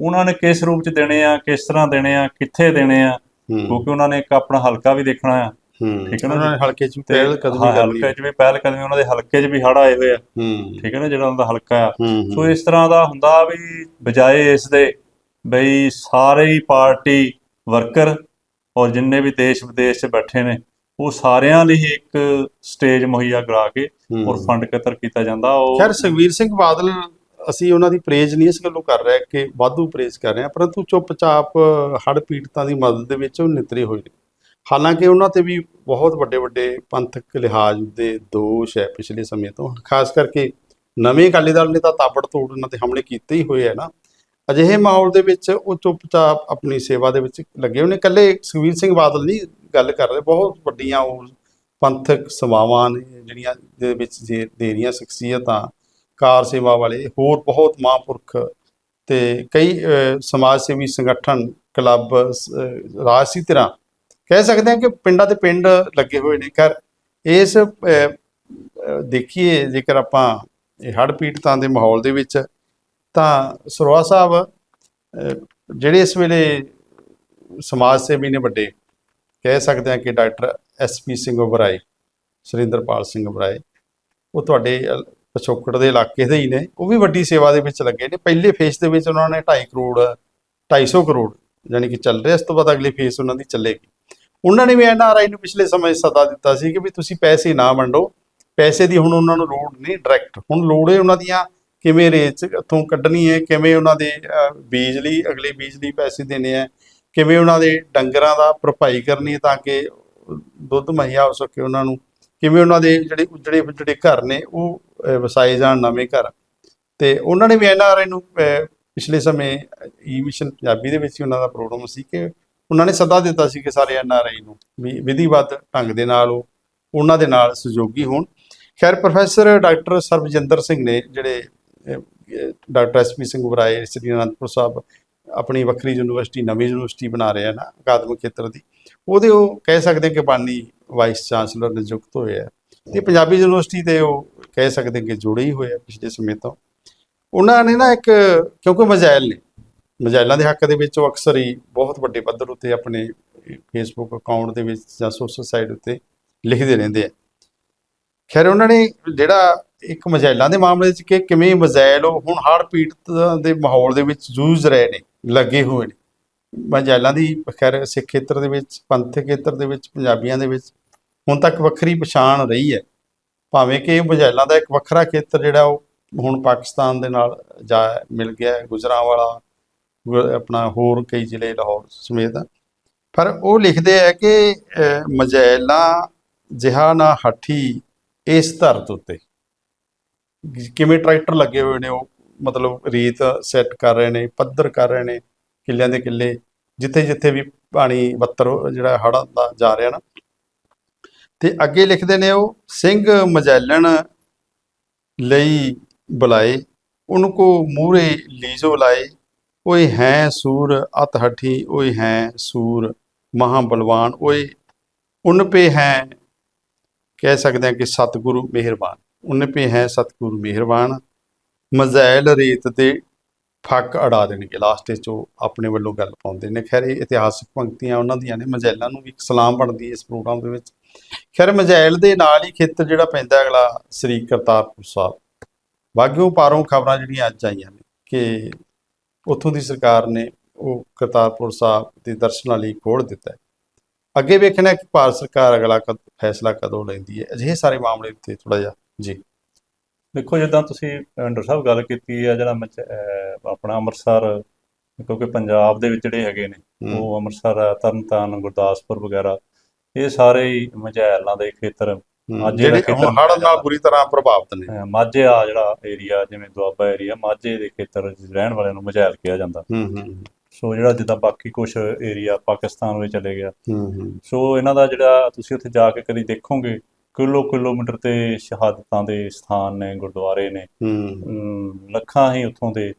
ਉਹਨਾਂ ਨੇ ਕਿਸ ਰੂਪ ਚ ਦੇਣੇ ਆ ਕਿਸ ਤਰ੍ਹਾਂ ਦੇਣੇ ਆ ਕਿੱਥੇ ਦੇਣੇ ਆ ਕਿਉਂਕਿ ਉਹਨਾਂ ਨੇ ਇੱਕ ਆਪਣਾ ਹਲਕਾ ਵੀ ਦੇਖਣਾ ਆ। ਠੀਕ ਹੈ ਨਾ ਹਲਕੇ ਚ ਪਹਿਲ ਕਦਮੀ ਹਲਕੇ ਚ ਵੀ ਪਹਿਲ ਕਦਮੀ ਉਹਨਾਂ ਦੇ ਹਲਕੇ ਚ ਵੀ ਹੜ ਆਏ ਹੋਏ ਆ। ਠੀਕ ਹੈ ਨਾ ਜਿਹੜਾ ਉਹਨਾਂ ਦਾ ਹਲਕਾ ਆ। ਸੋ ਇਸ ਤਰ੍ਹਾਂ ਦਾ ਹੁੰਦਾ ਵੀ ਬਜਾਏ ਇਸ ਦੇ ਬਈ ਸਾਰੇ ਹੀ ਪਾਰਟੀ ਵਰਕਰ ਔਰ ਜਿੰਨੇ ਵੀ ਦੇਸ਼ ਵਿਦੇਸ਼ 'ਚ ਬੈਠੇ ਨੇ ਉਹ ਸਾਰਿਆਂ ਲਈ ਹੀ ਇੱਕ ਸਟੇਜ ਮੁਹੱਈਆ ਕਰਾ ਕੇ। ਔਰ ਫੰਡ ਇਕੱਤਰ ਕੀਤਾ ਜਾਂਦਾ। ਉਹ ਖੈਰ ਸੁਖਵੀਰ ਸਿੰਘ ਬਾਦਲ ਅਸੀਂ ਉਹਨਾਂ ਦੀ ਪ੍ਰੇਜ਼ ਨਹੀਂ ਇਸ ਗੱਲੋਂ ਕਰ ਰਹੇ ਕਿ ਵਾਧੂ ਪ੍ਰੇਜ਼ ਕਰ ਰਹੇ ਹਾਂ ਪਰੰਤੂ ਚੁੱਪਚਾਪ ਹੜ ਪੀੜਤਾਂ ਦੀ ਮਦਦ ਦੇ ਵਿੱਚ ਉਹ ਨਿਤਰੇ ਹੋਏ ਨੇ। ਹਾਲਾਂਕਿ ਉਹਨਾਂ ਤੇ ਵੀ ਬਹੁਤ ਵੱਡੇ ਵੱਡੇ ਪੰਥਕ ਲਿਹਾਜ਼ ਦੇ ਦੋਸ਼ ਹੈ ਪਿਛਲੇ ਸਮੇਂ ਤੋਂ। ਖਾਸ ਕਰਕੇ ਨਵੇਂ ਅਕਾਲੀ ਦਲ ਨੇ ਤਾਂ ਤਾਬੜ ਤੋੜ ਉਹਨਾਂ ਤੇ ਹਮਲੇ ਕੀਤੇ ਹੀ ਹੋਏ ਆ ਨਾ। ਅਜਿਹੇ ਮਾਹੌਲ ਦੇ ਵਿੱਚ ਉਹ ਚੁੱਪਚਾਪ ਆਪਣੀ ਸੇਵਾ ਦੇ ਵਿੱਚ ਲੱਗੇ ਹੋਏ ਨੇ। ਇਕੱਲੇ ਸੁਖਵੀਰ ਸਿੰਘ ਬਾਦਲ ਨਹੀਂ ਗੱਲ ਕਰ ਰਹੇ, ਬਹੁਤ ਵੱਡੀਆਂ ਉਹ ਪੰਥਕ ਸੇਵਾਵਾਂ ਨੇ ਜਿਹੜੀਆਂ ਦੇ ਵਿੱਚ ਜੇ ਦੇਰੀਆਂ ਸ਼ਖਸੀਅਤਾਂ, ਕਾਰ ਸੇਵਾ ਵਾਲੇ, ਹੋਰ ਬਹੁਤ ਮਹਾਂਪੁਰਖ ਤੇ ਕਈ ਸਮਾਜ ਸੇਵੀ ਸੰਗਠਨ, ਕਲੱਬ ਰਾਜਸੀ ਧਿਰਾਂ ਕਹਿ ਸਕਦੇ ਹਾਂ ਕਿ ਪਿੰਡਾਂ ਦੇ ਪਿੰਡ ਲੱਗੇ ਹੋਏ ਨੇ। ਕਰ ਇਸ ਦੇਖੀਏ, ਜੇਕਰ ਆਪਾਂ ਇਹ ਹੜ੍ਹ ਪੀੜਤਾਂ ਦੇ ਮਾਹੌਲ ਦੇ ਵਿੱਚ, ਤਾਂ ਸਰਵਾ ਸਾਹਿਬ ਜਿਹੜੇ ਇਸ ਵੇਲੇ ਸਮਾਜ ਸੇਵੀ ਨੇ ਵੱਡੇ, ਕਹਿ ਸਕਦੇ ਹਾਂ ਕਿ ਡਾਕਟਰ ਐਸਪੀ ਸਿੰਘ ਉਬਰਾਏ ਸੁਰਿੰਦਰਪਾਲ ਸਿੰਘ ਉਬਰਾਏ ਉਹ ਤੁਹਾਡੇ ਅਲ- ਪਿਛੋਕੜ ਦੇ ਇਲਾਕੇ ਦੇ ਹੀ ਨੇ। ਉਹ ਵੀ ਵੱਡੀ ਸੇਵਾ ਦੇ ਵਿੱਚ ਲੱਗੇ ਨੇ। ਪਹਿਲੇ ਫੇਸ ਦੇ ਵਿੱਚ ਉਹਨਾਂ ਨੇ 2.5 ਕਰੋੜ 250 ਕਰੋੜ ਯਾਨੀ ਕਿ ਚੱਲ ਰਿਹਾ। ਇਸ ਤੋਂ ਬਾਅਦ ਅਗਲੀ ਫੇਸ ਉਹਨਾਂ ਦੀ ਚੱਲੇਗੀ। ਉਹਨਾਂ ਨੇ ਵੀ ਐਨਆਰਆਈ ਨੂੰ ਪਿਛਲੇ ਸਮੇਂ 'ਚ ਸੱਦਾ ਦਿੱਤਾ ਸੀ ਕਿ ਵੀ ਤੁਸੀਂ ਪੈਸੇ ਨਾ ਵੰਡੋ। ਪੈਸੇ ਦੀ ਹੁਣ ਉਹਨਾਂ ਨੂੰ ਲੋੜ ਨਹੀਂ ਡਾਇਰੈਕਟ ਹੁਣ ਲੋੜ ਹੈ ਉਹਨਾਂ ਦੀਆਂ ਕਿਵੇਂ ਰੇਟ ਇੱਥੋਂ ਕੱਢਣੀ ਹੈ, ਕਿਵੇਂ ਉਹਨਾਂ ਦੇ ਬੀਜ ਲਈ ਅਗਲੇ ਬੀਜ ਲਈ ਪੈਸੇ ਦੇਣੇ ਆ ਕਿਵੇਂ ਉਹਨਾਂ ਦੇ ਡੰਗਰਾਂ ਦਾ ਭਰਪਾਈ ਕਰਨੀ ਹੈ ਤਾਂ ਕਿ ਦੁੱਧ ਮੁਹੱਈਆ ਹੋ ਸਕੇ ਉਹਨਾਂ ਨੂੰ, ਕਿਵੇਂ ਉਹਨਾਂ ਦੇ ਜਿਹੜੇ ਉਜੜੇ ਜਿਹੜੇ ਘਰ ਨੇ, ਉਹ ਵਸਾਏ ਜਾਣ ਨਵੇਂ ਘਰ। ਤੇ ਉਹਨਾਂ ਨੇ ਵੀ ਐਨਆਰਆਈ ਨੂੰ ਪਿਛਲੇ ਸਮੇਂ ਈ ਮਿਸ਼ਨ ਪੰਜਾਬੀ ਦੇ ਵਿੱਚ ਹੀ ਉਹਨਾਂ ਦਾ ਪ੍ਰੋਗਰਾਮ ਸੀ ਕਿ ਉਹਨਾਂ ਨੇ ਸੱਦਾ ਦਿੱਤਾ ਸੀ ਕਿ ਸਾਰੇ ਐਨਆਰਆਈ ਨੂੰ ਵੀ ਵਿਧੀਵਤ ਢੰਗ ਦੇ ਨਾਲ ਉਹ ਉਹਨਾਂ ਦੇ ਨਾਲ ਸਹਿਯੋਗੀ ਹੋਣ। ਖੈਰ ਪ੍ਰੋਫੈਸਰ ਡਾਕਟਰ ਸਰਬਜਿੰਦਰ ਸਿੰਘ ਨੇ ਜਿਹੜੇ ਅਹ, ਅਹ, ਡਾਕਟਰ ਐਸਪੀ ਸਿੰਘ ਉਬਰਾਏ ਸ੍ਰੀ ਅਨੰਦਪੁਰ ਸਾਹਿਬ ਆਪਣੀ ਵੱਖਰੀ ਯੂਨੀਵਰਸਿਟੀ ਨਵੀਂ ਯੂਨੀਵਰਸਿਟੀ ਬਣਾ ਰਹੇ ਆ ਨਾ ਅਕਾਦਮਿਕ ਖੇਤਰ ਦੀ ਉਹਦੇ ਉਹ ਕਹਿ ਸਕਦੇ ਕਿ ਬਾਨੀ ਵਾਈਸ ਚਾਂਸਲਰ ਨਿਯੁਕਤ ਹੋਏ ਆ। ਤੇ ਪੰਜਾਬੀ ਯੂਨੀਵਰਸਿਟੀ ਦੇ ਉਹ ਕਹਿ ਸਕਦੇ ਕਿ ਜੁੜੇ ਹੀ ਹੋਏ ਆ ਪਿਛਲੇ ਸਮੇਂ ਤੋਂ। ਉਹਨਾਂ ਨੇ ਨਾ ਇੱਕ ਕਿਉਂਕਿ ਮਜ਼ਾਇਲ ਨੇ ਮਜ਼ਾਇਲਾਂ ਦੇ ਹੱਕ ਦੇ ਵਿੱਚ ਉਹ ਅਕਸਰ ਹੀ ਬਹੁਤ ਵੱਡੇ ਪੱਧਰ ਉੱਤੇ ਆਪਣੇ ਫੇਸਬੁੱਕ ਅਕਾਊਂਟ ਦੇ ਵਿੱਚ ਜਾਂ ਸੋਸ਼ਲ ਸਾਈਟ ਉੱਤੇ ਲਿਖਦੇ ਰਹਿੰਦੇ ਆ। ਖੈਰ, ਉਹਨਾਂ ਨੇ ਜਿਹੜਾ ਇੱਕ ਮਜ਼ਾਇਲਾਂ ਦੇ ਮਾਮਲੇ 'ਚ ਕਿ ਕਿਵੇਂ ਮਜ਼ਾਇਲ ਉਹ ਹੁਣ ਹੜ੍ਹ ਪੀੜਤ ਦੇ ਮਾਹੌਲ ਦੇ ਵਿੱਚ ਜੂਝ ਰਹੇ ਨੇ, ਲੱਗੇ ਹੋਏ ਨੇ। ਮਜ਼ਾਇਲਾਂ ਦੀ ਖੈਰ ਸਿੱਖ ਖੇਤਰ ਦੇ ਵਿੱਚ ਪੰਥਕ ਖੇਤਰ ਦੇ ਵਿੱਚ, ਪੰਜਾਬੀਆਂ ਦੇ ਵਿੱਚ ਹੁਣ ਤੱਕ ਵੱਖਰੀ ਪਛਾਣ ਰਹੀ ਹੈ। ਭਾਵੇਂ ਕਿ ਮਜ਼ਾਇਲਾਂ ਦਾ ਇੱਕ ਵੱਖਰਾ ਖੇਤਰ ਜਿਹੜਾ ਉਹ ਹੁਣ ਪਾਕਿਸਤਾਨ ਦੇ ਨਾਲ ਜਾ ਮਿਲ ਗਿਆ ਹੈ, ਗੁਜਰਾਂਵਾਲਾ ਆਪਣਾ ਹੋਰ ਕਈ ਜ਼ਿਲ੍ਹੇ ਲਾਹੌਰ ਸਮੇਤ। ਪਰ ਉਹ ਲਿਖਦੇ ਆ ਕਿ ਅਹ, ਜਿਹਾ ਨਾ ਹੱਠੀ ਇਸ ਧਰਤ ਉੱਤੇ। ਕਿਵੇਂ ਟਰੈਕਟਰ ਲੱਗੇ ਹੋਏ ਨੇ ਉਹ ਮਤਲਬ ਰੀਤ ਸੈੱਟ ਕਰ ਰਹੇ ਨੇ ਪੱਧਰ ਕਰ ਰਹੇ ਨੇ ਕਿੱਲਿਆਂ ਦੇ ਕਿੱਲੇ ਜਿੱਥੇ ਜਿੱਥੇ ਵੀ ਪਾਣੀ ਬੱਤਰ ਜਿਹੜਾ ਹੜ੍ਹਾਂ ਦਾ ਜਾ ਰਿਹਾ ਨਾ। ਤੇ ਅੱਗੇ ਲਿਖਦੇ ਨੇ ਉਹ ਸਿੰਘ ਮਜੈਲਣ ਲਈ ਬੁਲਾਏ ਉਹਨੂੰ ਕੋ ਮੂਰੇ ਲੀਜੋ ਲਾਏ ਓਏ ਹੈ ਸੂਰ, ਅਤ ਹਠੀ, ਓਏ ਹੈ ਸੂਰ ਮਹਾ ਬਲਵਾਨ ਓਏ ਉਨ ਪੇ ਹੈ। ਕਹਿ ਸਕਦੇ ਹਾਂ ਕਿ ਸਤਿਗੁਰੂ ਮਿਹਰਬਾਨ। ਉਨ ਪੇ ਹੈ ਸਤਿਗੁਰੂ ਮਿਹਰਬਾਨ। ਮਜ਼ੈਲ ਰੇਤ ਤੇ ਫੱਕ ਅੜਾ ਦੇਣਗੇ ਲਾਸਟ ਵਿੱਚ ਉਹ ਆਪਣੇ ਵੱਲੋਂ ਗੱਲ ਪਾਉਂਦੇ ਨੇ। ਖੈਰ, ਇਹ ਇਤਿਹਾਸਕ ਪੰਕਤੀਆਂ ਉਹਨਾਂ ਦੀਆਂ ਨੇ। ਮਜ਼ੈਲਾਂ ਨੂੰ ਵੀ ਇੱਕ ਸਲਾਮ ਬਣਦੀ ਹੈ ਇਸ ਪ੍ਰੋਗਰਾਮ ਦੇ ਵਿੱਚ। ਖੈਰ, ਮਜ਼ੈਲ ਦੇ ਨਾਲ ਹੀ ਖੇਤਰ ਜਿਹੜਾ ਪੈਂਦਾ ਅਗਲਾ, ਸ੍ਰੀ ਕਰਤਾਰਪੁਰ ਸਾਹਿਬ। ਬਾਗਿਓ ਪਾਰੋਂ ਖਬਰਾਂ ਜਿਹੜੀਆਂ ਅੱਜ ਆਈਆਂ ਨੇ ਕਿ ਉੱਥੋਂ ਦੀ ਸਰਕਾਰ ਨੇ ਉਹ ਕਰਤਾਰਪੁਰ ਸਾਹਿਬ ਦੇ ਦਰਸ਼ਨਾਂ ਲਈ ਖੋਲ੍ਹ ਦਿੱਤਾ ਹੈ। ਅੱਗੇ ਵੇਖਣਾ ਕਿ ਭਾਰਤ ਸਰਕਾਰ ਅਗਲਾ ਕਦ ਫੈਸਲਾ ਕਦੋਂ ਲੈਂਦੀ ਹੈ। ਅਜਿਹੇ ਸਾਰੇ ਮਾਮਲੇ ਉੱਤੇ ਥੋੜਾ ਜਿਹਾ ਜੀ। ਦੇਖੋ ਜਿੱਦਾਂ ਤੁਸੀਂ ਅੰਡਰ ਸਾਹਿਬ ਗੱਲ ਕੀਤੀ ਹੈ ਜਿਹੜਾ ਆਪਣਾ ਅੰਮ੍ਰਿਤਸਰ ਕਿਉਂਕਿ ਪੰਜਾਬ ਦੇ ਵਿੱਚ ਜਿਹੜੇ ਹੈਗੇ ਨੇ ਉਹ ਅੰਮ੍ਰਿਤਸਰ ਤਰਨਤਾਰਨ ਗੁਰਦਾਸਪੁਰ ਵਗੈਰਾ ਇਹ ਸਾਰੇ ਹੀ ਮਝੈਲਾਂ ਦੇ ਖੇਤਰ ਅੱਜ ਜਿਹੜਾ ਖੇਤਰ ਹੁਣ ਹੜ੍ਹ ਨਾਲ ਬੁਰੀ ਤਰ੍ਹਾਂ ਪ੍ਰਭਾਵਿਤ ਨੇ। ਅਹ ਮਾਝੇ ਆ ਜਿਹੜਾ ਏਰੀਆ ਜਿਵੇਂ ਦੁਆਬਾ ਏਰੀਆ ਮਾਝੇ ਦੇ ਖੇਤਰ 'ਚ ਰਹਿਣ ਵਾਲਿਆਂ ਨੂੰ ਮਝੈਲ ਕਿਹਾ ਜਾਂਦਾ। ਹੂੰ ਹੂੰ ਸੋ ਜਿਹੜਾ ਜਿੱਦਾਂ ਬਾਕੀ ਕੁਝ ਏਰੀਆ ਪਾਕਿਸਤਾਨ ਵਿੱਚ ਚਲੇ ਗਿਆ। ਹੂੰ ਹੂੰ। ਸੋ ਇਹਨਾਂ ਦਾ ਜਿਹੜਾ ਤੁਸੀਂ ਉੱਥੇ ਜਾ ਕੇ ਕਦੀ ਦੇਖੋਗੇ ਕਿਲੋ ਕਿਲੋਮੀਟਰ ਤੇ ਸ਼ਹਾਦਤਾਂ ਦੇ ਸਥਾਨ ਨੇ ਗੁਰਦੁਆਰੇ ਨੇ। ਹੂੰ। ਅਮ ਲੱਖਾਂ ਹੀ ਉੱਥੋਂ ਦੇ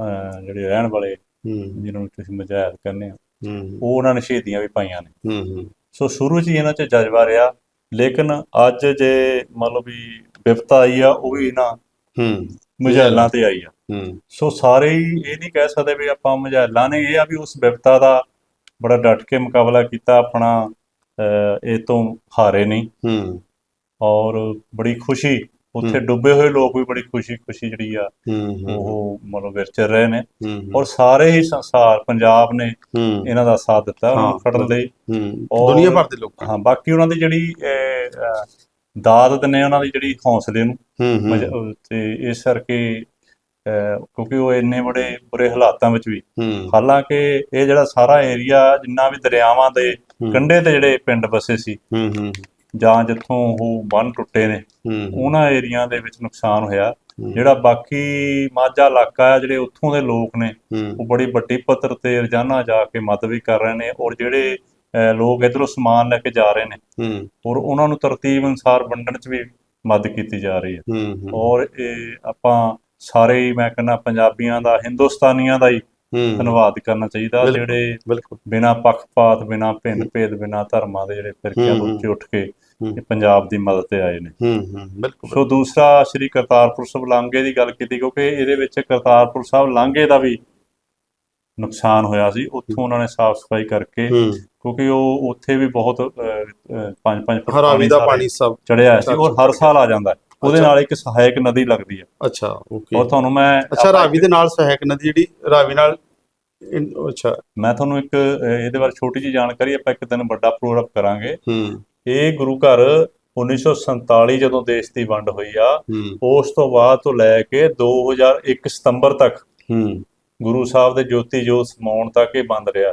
ਅਹ ਜਿਹੜੇ ਰਹਿਣ ਵਾਲੇ ਹੂੰ। ਜਿਹਨਾਂ ਨੂੰ ਤੁਸੀਂ ਮਜਾਇਲ ਕਹਿੰਦੇ ਆ। ਹੂੰ। ਉਹ ਉਹਨਾਂ ਨੇ ਸ਼ਹੀਦੀਆਂ ਵੀ ਪਾਈਆਂ ਨੇ। ਹੂੰ ਹੂੰ। ਸੋ ਸ਼ੁਰੂ 'ਚ ਹੀ ਇਹਨਾਂ 'ਚ ਜਜ਼ਬਾ ਰਿਹਾ। ਲੇਕਿਨ ਅੱਜ ਜੇ ਮੰਨ ਲਓ ਵੀ ਵਿਪਤਾ ਆਈ ਆ ਉਹ ਵੀ ਇਹਨਾਂ ਹੂੰ। ਮਜਾਇਲਾਂ ਤੇ ਆਈ ਆ। ਹੂੰ। ਸੋ ਸਾਰੇ ਹੀ ਇਹ ਨਹੀਂ ਕਹਿ ਸਕਦੇ ਵੀ ਆਪਾਂ ਮਜਾਇਲਾਂ ਨੇ ਇਹ ਆ ਵੀ ਉਸ ਵਿਪਤਾ ਦਾ ਬੜਾ ਡਟ ਕੇ ਮੁਕਾਬਲਾ ਕੀਤਾ ਆਪਣਾ ਇਹ ਤੋਂ ਹਾਰੇ ਨਹੀਂ। ਹੂੰ। ਔਰ ਬੜੀ ਖੁਸ਼ੀ ਉੱਥੇ ਡੁੱਬੇ ਹੋਏ ਲੋਕ ਵੀ ਬੜੀ ਖੁਸ਼ੀ ਖੁਸ਼ੀ ਜਿਹੜੀ ਆ ਉਹ ਮਤਲਬ ਵਿਚਰ ਰਹੇ ਨੇ। ਔਰ ਸਾਰੇ ਹੀ ਸੰਸਾਰ ਪੰਜਾਬ ਨੇ ਇਹਨਾਂ ਦਾ ਸਾਥ ਦਿੱਤਾ ਉਹਨਾਂ ਨੂੰ ਹਾਂ, ਫੜਨ ਲਈ। ਦੁਨੀਆ ਭਰ ਦੇ ਲੋਕਾਂ ਹਾਂ ਬਾਕੀ ਉਹਨਾਂ ਦੀ ਜਿਹੜੀ ਦਾਦਤ ਨੇ ਉਹਨਾਂ ਦੀ ਜਿਹੜੀ ਹੌਸਲੇ ਨੂੰ। ਤੇ ਇਸ ਕਰਕੇ ਕਿਉਂਕਿ ਉਹ ਇੰਨੇ ਬੜੇ ਬੁਰੇ ਹਾਲਾਤਾਂ ਵਿੱਚ ਵੀ। ਹਾਲਾਂਕਿ ਇਹ ਜਿਹੜਾ ਸਾਰਾ ਏਰੀਆ ਜਿੰਨਾ ਵੀ ਦਰਿਆਵਾਂ ਦੇ। ਕੰਢੇ ਤੇ ਜਿਹੜੇ ਪਿੰਡ ਵਸੇ ਸੀ ਜਾਂ ਜਿੱਥੋਂ ਉਹ ਬੰਨ ਟੁੱਟੇ ਨੇ ਉਹਨਾਂ ਏਰੀਆ ਦੇ ਵਿੱਚ ਨੁਕਸਾਨ ਹੋਇਆ। ਜਿਹੜਾ ਬਾਕੀ ਮਾਝਾ ਇਲਾਕਾ ਹੈ ਜਿਹੜੇ ਉੱਥੋਂ ਦੇ ਲੋਕ ਨੇ ਉਹ ਬੜੀ ਵੱਡੀ ਪੱਧਰ ਤੇ ਰੋਜ਼ਾਨਾ ਜਾ ਕੇ ਮਦਦ ਵੀ ਕਰ ਰਹੇ ਨੇ ਔਰ ਜਿਹੜੇ ਲੋਕ ਇਧਰੋਂ ਸਮਾਨ ਲੈ ਕੇ ਜਾ ਰਹੇ ਨੇ ਔਰ ਉਹਨਾਂ ਨੂੰ ਤਰਤੀਬ ਅਨੁਸਾਰ ਵੰਡਣ 'ਚ ਵੀ ਮਦਦ ਕੀਤੀ ਜਾ ਰਹੀ ਹੈ। ਔਰ ਇਹ ਆਪਾਂ ਸਾਰੇ ਹੀ ਮੈਂ ਕਹਿੰਦਾ ਪੰਜਾਬੀਆਂ ਦਾ ਹਿੰਦੁਸਤਾਨੀਆਂ ਦਾ ਹੀ ਧੰਨਵਾਦ ਕਰਨਾ ਚਾਹੀਦਾ। ਜਿਹੜੇ ਬਿਲਕੁਲ। ਬਿਨਾਂ ਪੱਖਪਾਤ ਬਿਨਾਂ ਭਿੰਨ ਭੇਦ ਬਿਨਾਂ ਧਰਮਾਂ ਦੇ ਜਿਹੜੇ ਫਿਰਕਿਆਂ ਤੋਂ ਉੱਠ ਕੇ। ਇਹ ਪੰਜਾਬ ਦੀ ਮਦਦ ਤੇ ਆਏ ਨੇ। ਹੂੰ ਹੂੰ ਬਿਲਕੁਲ। ਸੋ ਦੂਸਰਾ ਸ੍ਰੀ ਕਰਤਾਰਪੁਰ ਸਾਹਿਬ ਲਾਂਘੇ ਦੀ ਗੱਲ ਕੀਤੀ ਕਿਉਂਕਿ ਇਹਦੇ ਵਿੱਚ ਕਰਤਾਰਪੁਰ ਸਾਹਿਬ ਲਾਂਘੇ ਦਾ ਵੀ ਨੁਕਸਾਨ ਹੋਇਆ ਸੀ। ਉੱਥੋਂ ਉਹਨਾਂ ਨੇ ਸਾਫ਼ ਸਫ਼ਾਈ ਕਰਕੇ ਕਿਉਂਕਿ ਉਹ ਉੱਥੇ ਵੀ ਬਹੁਤ 5-5 ਫੁੱਟ ਹਰਾਵੀ ਦਾ ਪਾਣੀ ਸਭ ਚੜਿਆ ਸੀ ਔਰ ਹਰ ਸਾਲ ਆ ਜਾਂਦਾ। ਉਹਦੇ। ਨਾਲ ਇੱਕ ਸਹਾਇਕ ਨਦੀ ਲੱਗਦੀ ਹੈ। ਅੱਛਾ ਓਕੇ। ਔਰ ਤੁਹਾਨੂੰ ਮੈਂ ਅੱਛਾ ਰਾਵੀ ਦੇ ਨਾਲ ਸਹਾਇਕ ਨਦੀ ਜਿਹੜੀ ਰਾਵੀ ਨਾਲ ਅੱਛਾ। ਮੈਂ ਤੁਹਾਨੂੰ ਇੱਕ ਇਹਦੇ ਬਾਰੇ ਛੋਟੀ ਜਿਹੀ ਜਾਣਕਾਰੀ ਆਪਾਂ ਇੱਕ ਦਿਨ ਵੱਡਾ ਪ੍ਰੋਗਰਾਮ ਕਰਾਂਗੇ। ਹੂੰ। ਇਹ ਗੁਰੂ ਘਰ 1947 ਜਦੋਂ ਦੇਸ਼ ਦੀ ਵੰਡ ਹੋਈ ਆ ਉਸ ਤੋਂ ਬਾਅਦ ਤੋਂ ਲੈ ਕੇ 2001 ਸਤੰਬਰ ਤੱਕ ਗੁਰੂ ਸਾਹਿਬ ਦੇ ਜੋਤੀ ਜੋਤ ਸਮਾਉਣ ਤੱਕ ਇਹ ਬੰਦ ਰਿਹਾ।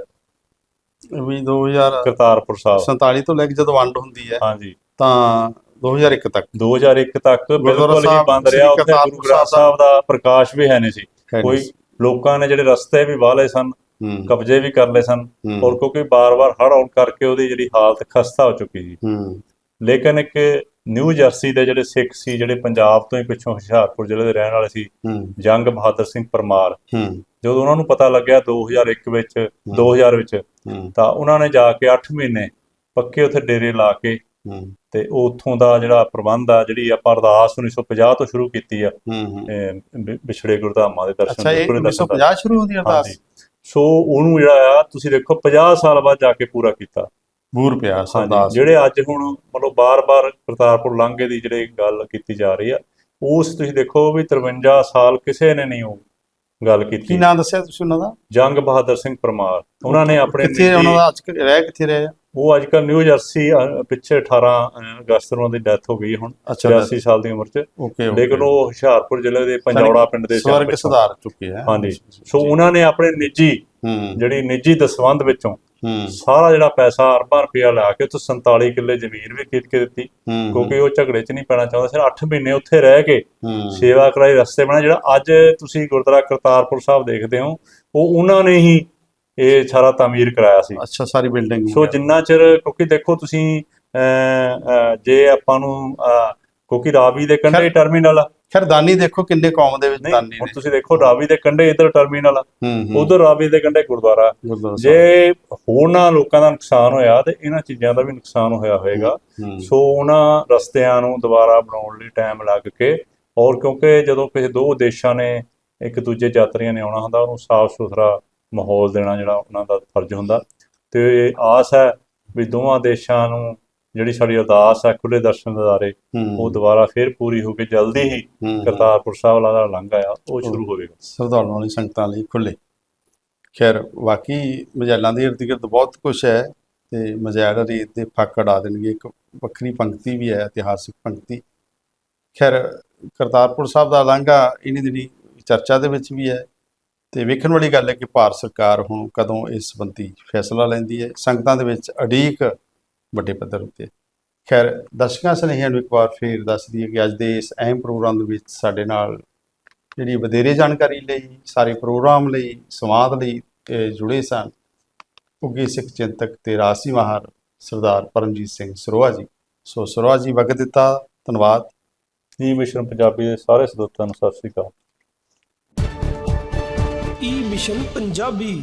ਵੀ 2047 ਕਰਤਾਰਪੁਰ ਸਾਹਿਬ। ਤੋਂ ਲੈ ਕੇ ਜਦੋਂ ਵੰਡ ਹੁੰਦੀ ਹੈ ਹਾਂਜੀ। ਤਾਂ 2001 ਤੱਕ। 2001 ਤੱਕ ਬਿਲਕੁਲ ਹੀ ਬੰਦ ਰਿਹਾ। ਉੱਥੇ ਗੁਰੂ ਗ੍ਰੰਥ ਸਾਹਿਬ ਦਾ ਪ੍ਰਕਾਸ਼ ਵੀ ਹੈ ਨਹੀਂ ਸੀ। ਕੋਈ। ਲੋਕਾਂ ਨੇ ਜਿਹੜੇ ਰਸਤੇ ਵੀ ਵਾਲੇ ਸਨ ਕਬਜ਼ੇ ਵੀ ਕਰ ਲਏ ਸਨ। ਔਰ ਕਿਉਂਕਿ ਬਾਰ-ਬਾਰ ਹੜ੍ਹ ਆਉਣ ਕਰਕੇ ਉਹਦੀ ਜਿਹੜੀ ਹਾਲਤ ਖਸਤਾ ਹੋ ਚੁੱਕੀ ਸੀ। ਲੇਕਿਨ ਇੱਕ ਨਿਊ ਜਰਸੀ ਦੇ ਜਿਹੜੇ ਸਿੱਖ ਸੀ ਜਿਹੜੇ ਪੰਜਾਬ ਤੋਂ ਹੀ ਪਿੱਛੋਂ ਹੁਸ਼ਿਆਰਪੁਰ ਜ਼ਿਲ੍ਹੇ ਦੇ ਰਹਿਣ ਵਾਲੇ ਸੀ ਜੰਗ ਬਹਾਦਰ ਸਿੰਘ ਪਰਮਾਰ। ਜਦੋਂ ਉਹਨਾਂ ਨੂੰ ਪਤਾ ਲੱਗਿਆ 2001 ਵਿੱਚ 2000 ਵਿੱਚ ਤਾਂ ਉਹਨਾਂ ਨੇ ਜਾ ਕੇ 8 ਮਹੀਨੇ ਪੱਕੇ ਉੱਥੇ ਡੇਰੇ ਲਾ ਕੇ ਤੇ ਉੱਥੋਂ ਦਾ ਜਿਹੜਾ ਪ੍ਰਬੰਧ ਆ ਜਿਹੜੀ ਆਪਾਂ ਅਰਦਾਸ 1950 ਤੋਂ ਸ਼ੁਰੂ ਕੀਤੀ ਆ ਵਿਛੜੇ ਗੁਰਧਾਮਾਂ ਦੇ ਦਰਸ਼ਨ ਅੱਛਾ ਇਹ ਗੁਰੂ ਦੇ ਦਰਸ਼ਨ 1950 ਸ਼ੁਰੂ ਹੁੰਦੀ ਅਰਦਾਸ? ਸੋ ਉਹਨੂੰ ਜਿਹੜਾ ਆ ਤੁਸੀਂ ਦੇਖੋ 50 ਸਾਲ ਬਾਅਦ ਜਾ ਕੇ ਪੂਰਾ ਕੀਤਾ। ਬੂਰ ਪਿਆ ਹਾਂਜੀ ਸਰਦਾਸ ਜਿਹੜੇ ਅੱਜ ਹੁਣ ਮਤਲਬ ਬਾਰ-ਬਾਰ ਕਰਤਾਰਪੁਰ ਲਾਂਘੇ ਦੀ ਜਿਹੜੇ ਗੱਲ ਕੀਤੀ ਜਾ ਰਹੀ ਆ ਉਸ ਤੁਸੀਂ ਦੇਖੋ ਵੀ 53 ਸਾਲ ਕਿਸੇ ਨੇ ਨਹੀਂ ਉਹ ਗੱਲ ਕੀ ਕੀਤੀ ਨਾਮ ਦੱਸਿਆ ਤੁਸੀਂ ਉਹਨਾਂ ਦਾ? ਜੰਗ ਬਹਾਦਰ ਸਿੰਘ ਪਰਮਾਰ। ਉਹਨਾਂ ਨੇ ਆਪਣੇ ਕਿੱਥੇ ਨਿੱਜੀ- ਉਹਨਾਂ ਦਾ ਅੱਜ ਰਹਿ ਕਿੱਥੇ ਰਹੇ? ਆ? ਉਹ ਅੱਜ ਕੱਲ ਨਿਊ ਜਰਸੀ ਅ, ਪਿੱਛੇ 18 ਅ, ਅਗਸਤ ਨੂੰ ਉਹਦੀ ਡੈਥ ਹੋ ਗਈ ਹੁਣ ਅੱਛਾ 82 ਸਾਲ ਦੀ ਉਮਰ 'ਚ। ਓਕੇ ਲੇਕਿਨ ਉਹ ਹੁਸ਼ਿਆਰਪੁਰ ਜ਼ਿਲ੍ਹੇ ਦੇ ਪੰਜੌੜਾ ਪਿੰਡ ਦੇ ਸਵਰਗ। ਸੁਧਾਰ ਚੁੱਕੇ ਆ ਹਾਂਜੀ। ਸੋ ਉਹਨਾਂ ਨੇ ਆਪਣੇ ਨਿੱਜੀ ਹੂੰ। ਜਿਹੜੀ ਨਿੱਜੀ ਦਸਵੰਧ ਵਿੱਚੋਂ ਹੂੰ। ਸਾਰਾ ਜਿਹੜਾ ਪੈਸਾ ਅਰਬਾਂ ਰੁਪਇਆ ਲਾ ਕੇ ਉੱਥੇ 47 ਕਿੱਲੇ ਜ਼ਮੀਨ ਵੀ ਖਰੀਦ ਕੇ ਦਿੱਤੀ। ਹੂੰ ਕਿਉਂਕਿ ਉਹ ਝਗੜੇ 'ਚ ਨਹੀਂ ਪੈਣਾ ਚਾਹੁੰਦਾ ਸਿਰ 8 ਮਹੀਨੇ ਉੱਥੇ ਰਹਿ ਕੇ ਹੂੰ। ਸੇਵਾ ਕਰਾਈ ਰਸਤੇ ਬਣਾ ਜਿਹੜਾ ਅੱਜ ਤੁਸੀਂ ਗੁਰਦੁਆਰਾ ਕਰਤਾਰਪੁਰ ਸਾਹਿਬ ਦੇਖਦੇ ਹੋ ਉਹ ਉਹਨਾਂ ਨੇ ਹੀ ਇਹ ਸਾਰਾ ਤਾਮੀਰ ਕਰਾਇਆ ਸੀ। ਅੱਛਾ ਸਾਰੀ ਬਿਲਡਿੰਗ ਸੋ ਜਿੰਨਾ ਚਿਰ ਕਿਉਂਕਿ ਦੇਖੋ ਤੁਸੀਂ ਜੇ ਆਪਾਂ ਨੂੰ ਕਿਉਂਕਿ ਰਾਵੀ ਦੇ ਕੰਢੇ ਟਰਮੀਨਲ ਆ। ਖੈਰ ਦਾਨੀ ਦੇਖੋ ਕਿੰਨੇ ਕੌਮ ਦੇ ਵਿੱਚ ਦਾਨੀ ਹੁਣ ਨੇ। ਤੁਸੀਂ ਦੇਖੋ ਰਾਵੀ ਦੇ ਕੰਢੇ ਇਧਰ ਟਰਮੀਨਲ ਆ। ਉਧਰ ਰਾਵੀ ਦੇ ਕੰਢੇ ਗੁਰਦੁਆਰਾ। ਜੇ ਹੋਰਨਾਂ ਲੋਕਾਂ ਦਾ ਨੁਕਸਾਨ ਹੋਇਆ ਤੇ ਇਹਨਾਂ ਚੀਜ਼ਾਂ ਦਾ ਵੀ ਨੁਕਸਾਨ ਹੋਇਆ ਹੋਵੇਗਾ ਸੋ ਉਹਨਾਂ ਰਸਤਿਆਂ ਨੂੰ ਦੁਬਾਰਾ ਬਣਾਉਣ ਲਈ ਟਾਈਮ ਲੱਗ ਕੇ ਔਰ ਕਿਉਂਕਿ ਜਦੋਂ ਕਿਸੇ ਦੋ ਦੇਸ਼ਾਂ ਨੇ ਇੱਕ ਦੂਜੇ ਯਾਤਰੀਆਂ ਨੇ ਆਉਣਾ ਹੁੰਦਾ ਉਹਨੂੰ ਸਾਫ਼ ਸੁਥਰਾ ਮਾਹੌਲ ਦੇਣਾ ਜਿਹੜਾ ਉਹਨਾਂ ਦਾ ਫਰਜ਼ ਹੁੰਦਾ। ਤੇ ਆਸ ਹੈ ਵੀ ਦੋਵਾਂ ਦੇਸ਼ਾਂ ਨੂੰ ਜਿਹੜੀ ਸਾਡੀ ਅਰਦਾਸ ਹੈ ਖੁੱਲੇ ਦਰਸ਼ਨ ਦਿਦਾਰੇ ਹੂੰ। ਉਹ ਦੁਬਾਰਾ ਫੇਰ ਪੂਰੀ ਹੋ ਕੇ ਜਲਦੀ ਹੀ। ਕਰਤਾਰਪੁਰ ਸਾਹਿਬ ਦਾ ਲੰਘਾ ਆ ਉਹ ਸ਼ੁਰੂ ਹੋਵੇਗਾ। ਸ਼ਰਧਾਲੂਆਂ ਲਈ ਸੰਗਤਾਂ ਲਈ ਖੁੱਲੇ ਖੈਰ ਵਾਕਈ ਮਜੈਲਾਂ ਦੀ ਇਰਦ ਗਿਰਦ ਬਹੁਤ ਕੁਝ ਹੈ ਤੇ ਮਜੈਲ ਰੀਤ ਦੇ ਫੱਕ ਅੜਾ ਦੇਣਗੇ। ਇੱਕ ਵੱਖਰੀ ਪੰਕਤੀ ਵੀ ਹੈ ਇਤਿਹਾਸਿਕ ਪੰਕਤੀ। ਖੈਰ ਕਰਤਾਰਪੁਰ ਸਾਹਿਬ ਦਾ ਲਾਂਘਾ ਇਹਨੀ ਦਿਨੀ ਚਰਚਾ ਦੇ ਵਿੱਚ ਵੀ ਹੈ। ਤੇ ਵੇਖਣ ਵਾਲੀ ਗੱਲ ਹੈ ਕਿ ਭਾਰਤ ਸਰਕਾਰ ਹੁਣ ਕਦੋਂ ਇਸ ਸੰਬੰਧੀ ਫੈਸਲਾ ਲੈਂਦੀ ਹੈ। ਸੰਗਤਾਂ ਦੇ ਵਿੱਚ ਅਡੀਕ ਵੱਡੇ ਪੱਧਰ ਉੱਤੇ। ਖੈਰ, ਦਰਸ਼ਕਾਂ, ਸਨੇਹੀਆਂ ਨੂੰ ਇੱਕ ਵਾਰ ਫੇਰ ਦੱਸ ਦਈਏ ਕਿ ਅੱਜ ਦੇ ਇਸ ਅਹਿਮ ਪ੍ਰੋਗਰਾਮ ਦੇ ਵਿੱਚ ਸਾਡੇ ਨਾਲ ਜਿਹੜੀ ਵਧੇਰੇ ਜਾਣਕਾਰੀ ਲਈ, ਸਾਰੇ ਪ੍ਰੋਗਰਾਮ ਲਈ, ਸੰਵਾਦ ਲਈ ਜੁੜੇ ਸਨ ਉੱਗੇ ਸਿੱਖ ਚਿੰਤਕ ਤੇ ਰਾਸੀ ਮਾਹਰ ਸਰਦਾਰ ਪਰਮਜੀਤ ਸਿੰਘ ਸਰੋਆ ਜੀ। ਸੋ ਸਰੋਆ ਜੀ, ਵਕਤ ਦਿੱਤਾ, ਧੰਨਵਾਦ। ਜੀ, ਮਿਸ਼ਨ ਪੰਜਾਬੀ ਦੇ ਸਾਰੇ ਸਰੋਤਿਆਂ ਨੂੰ ਸਤਿ ਸ੍ਰੀ ਅਕਾਲ। ਈ ਮਿਸ਼ਨ ਪੰਜਾਬੀ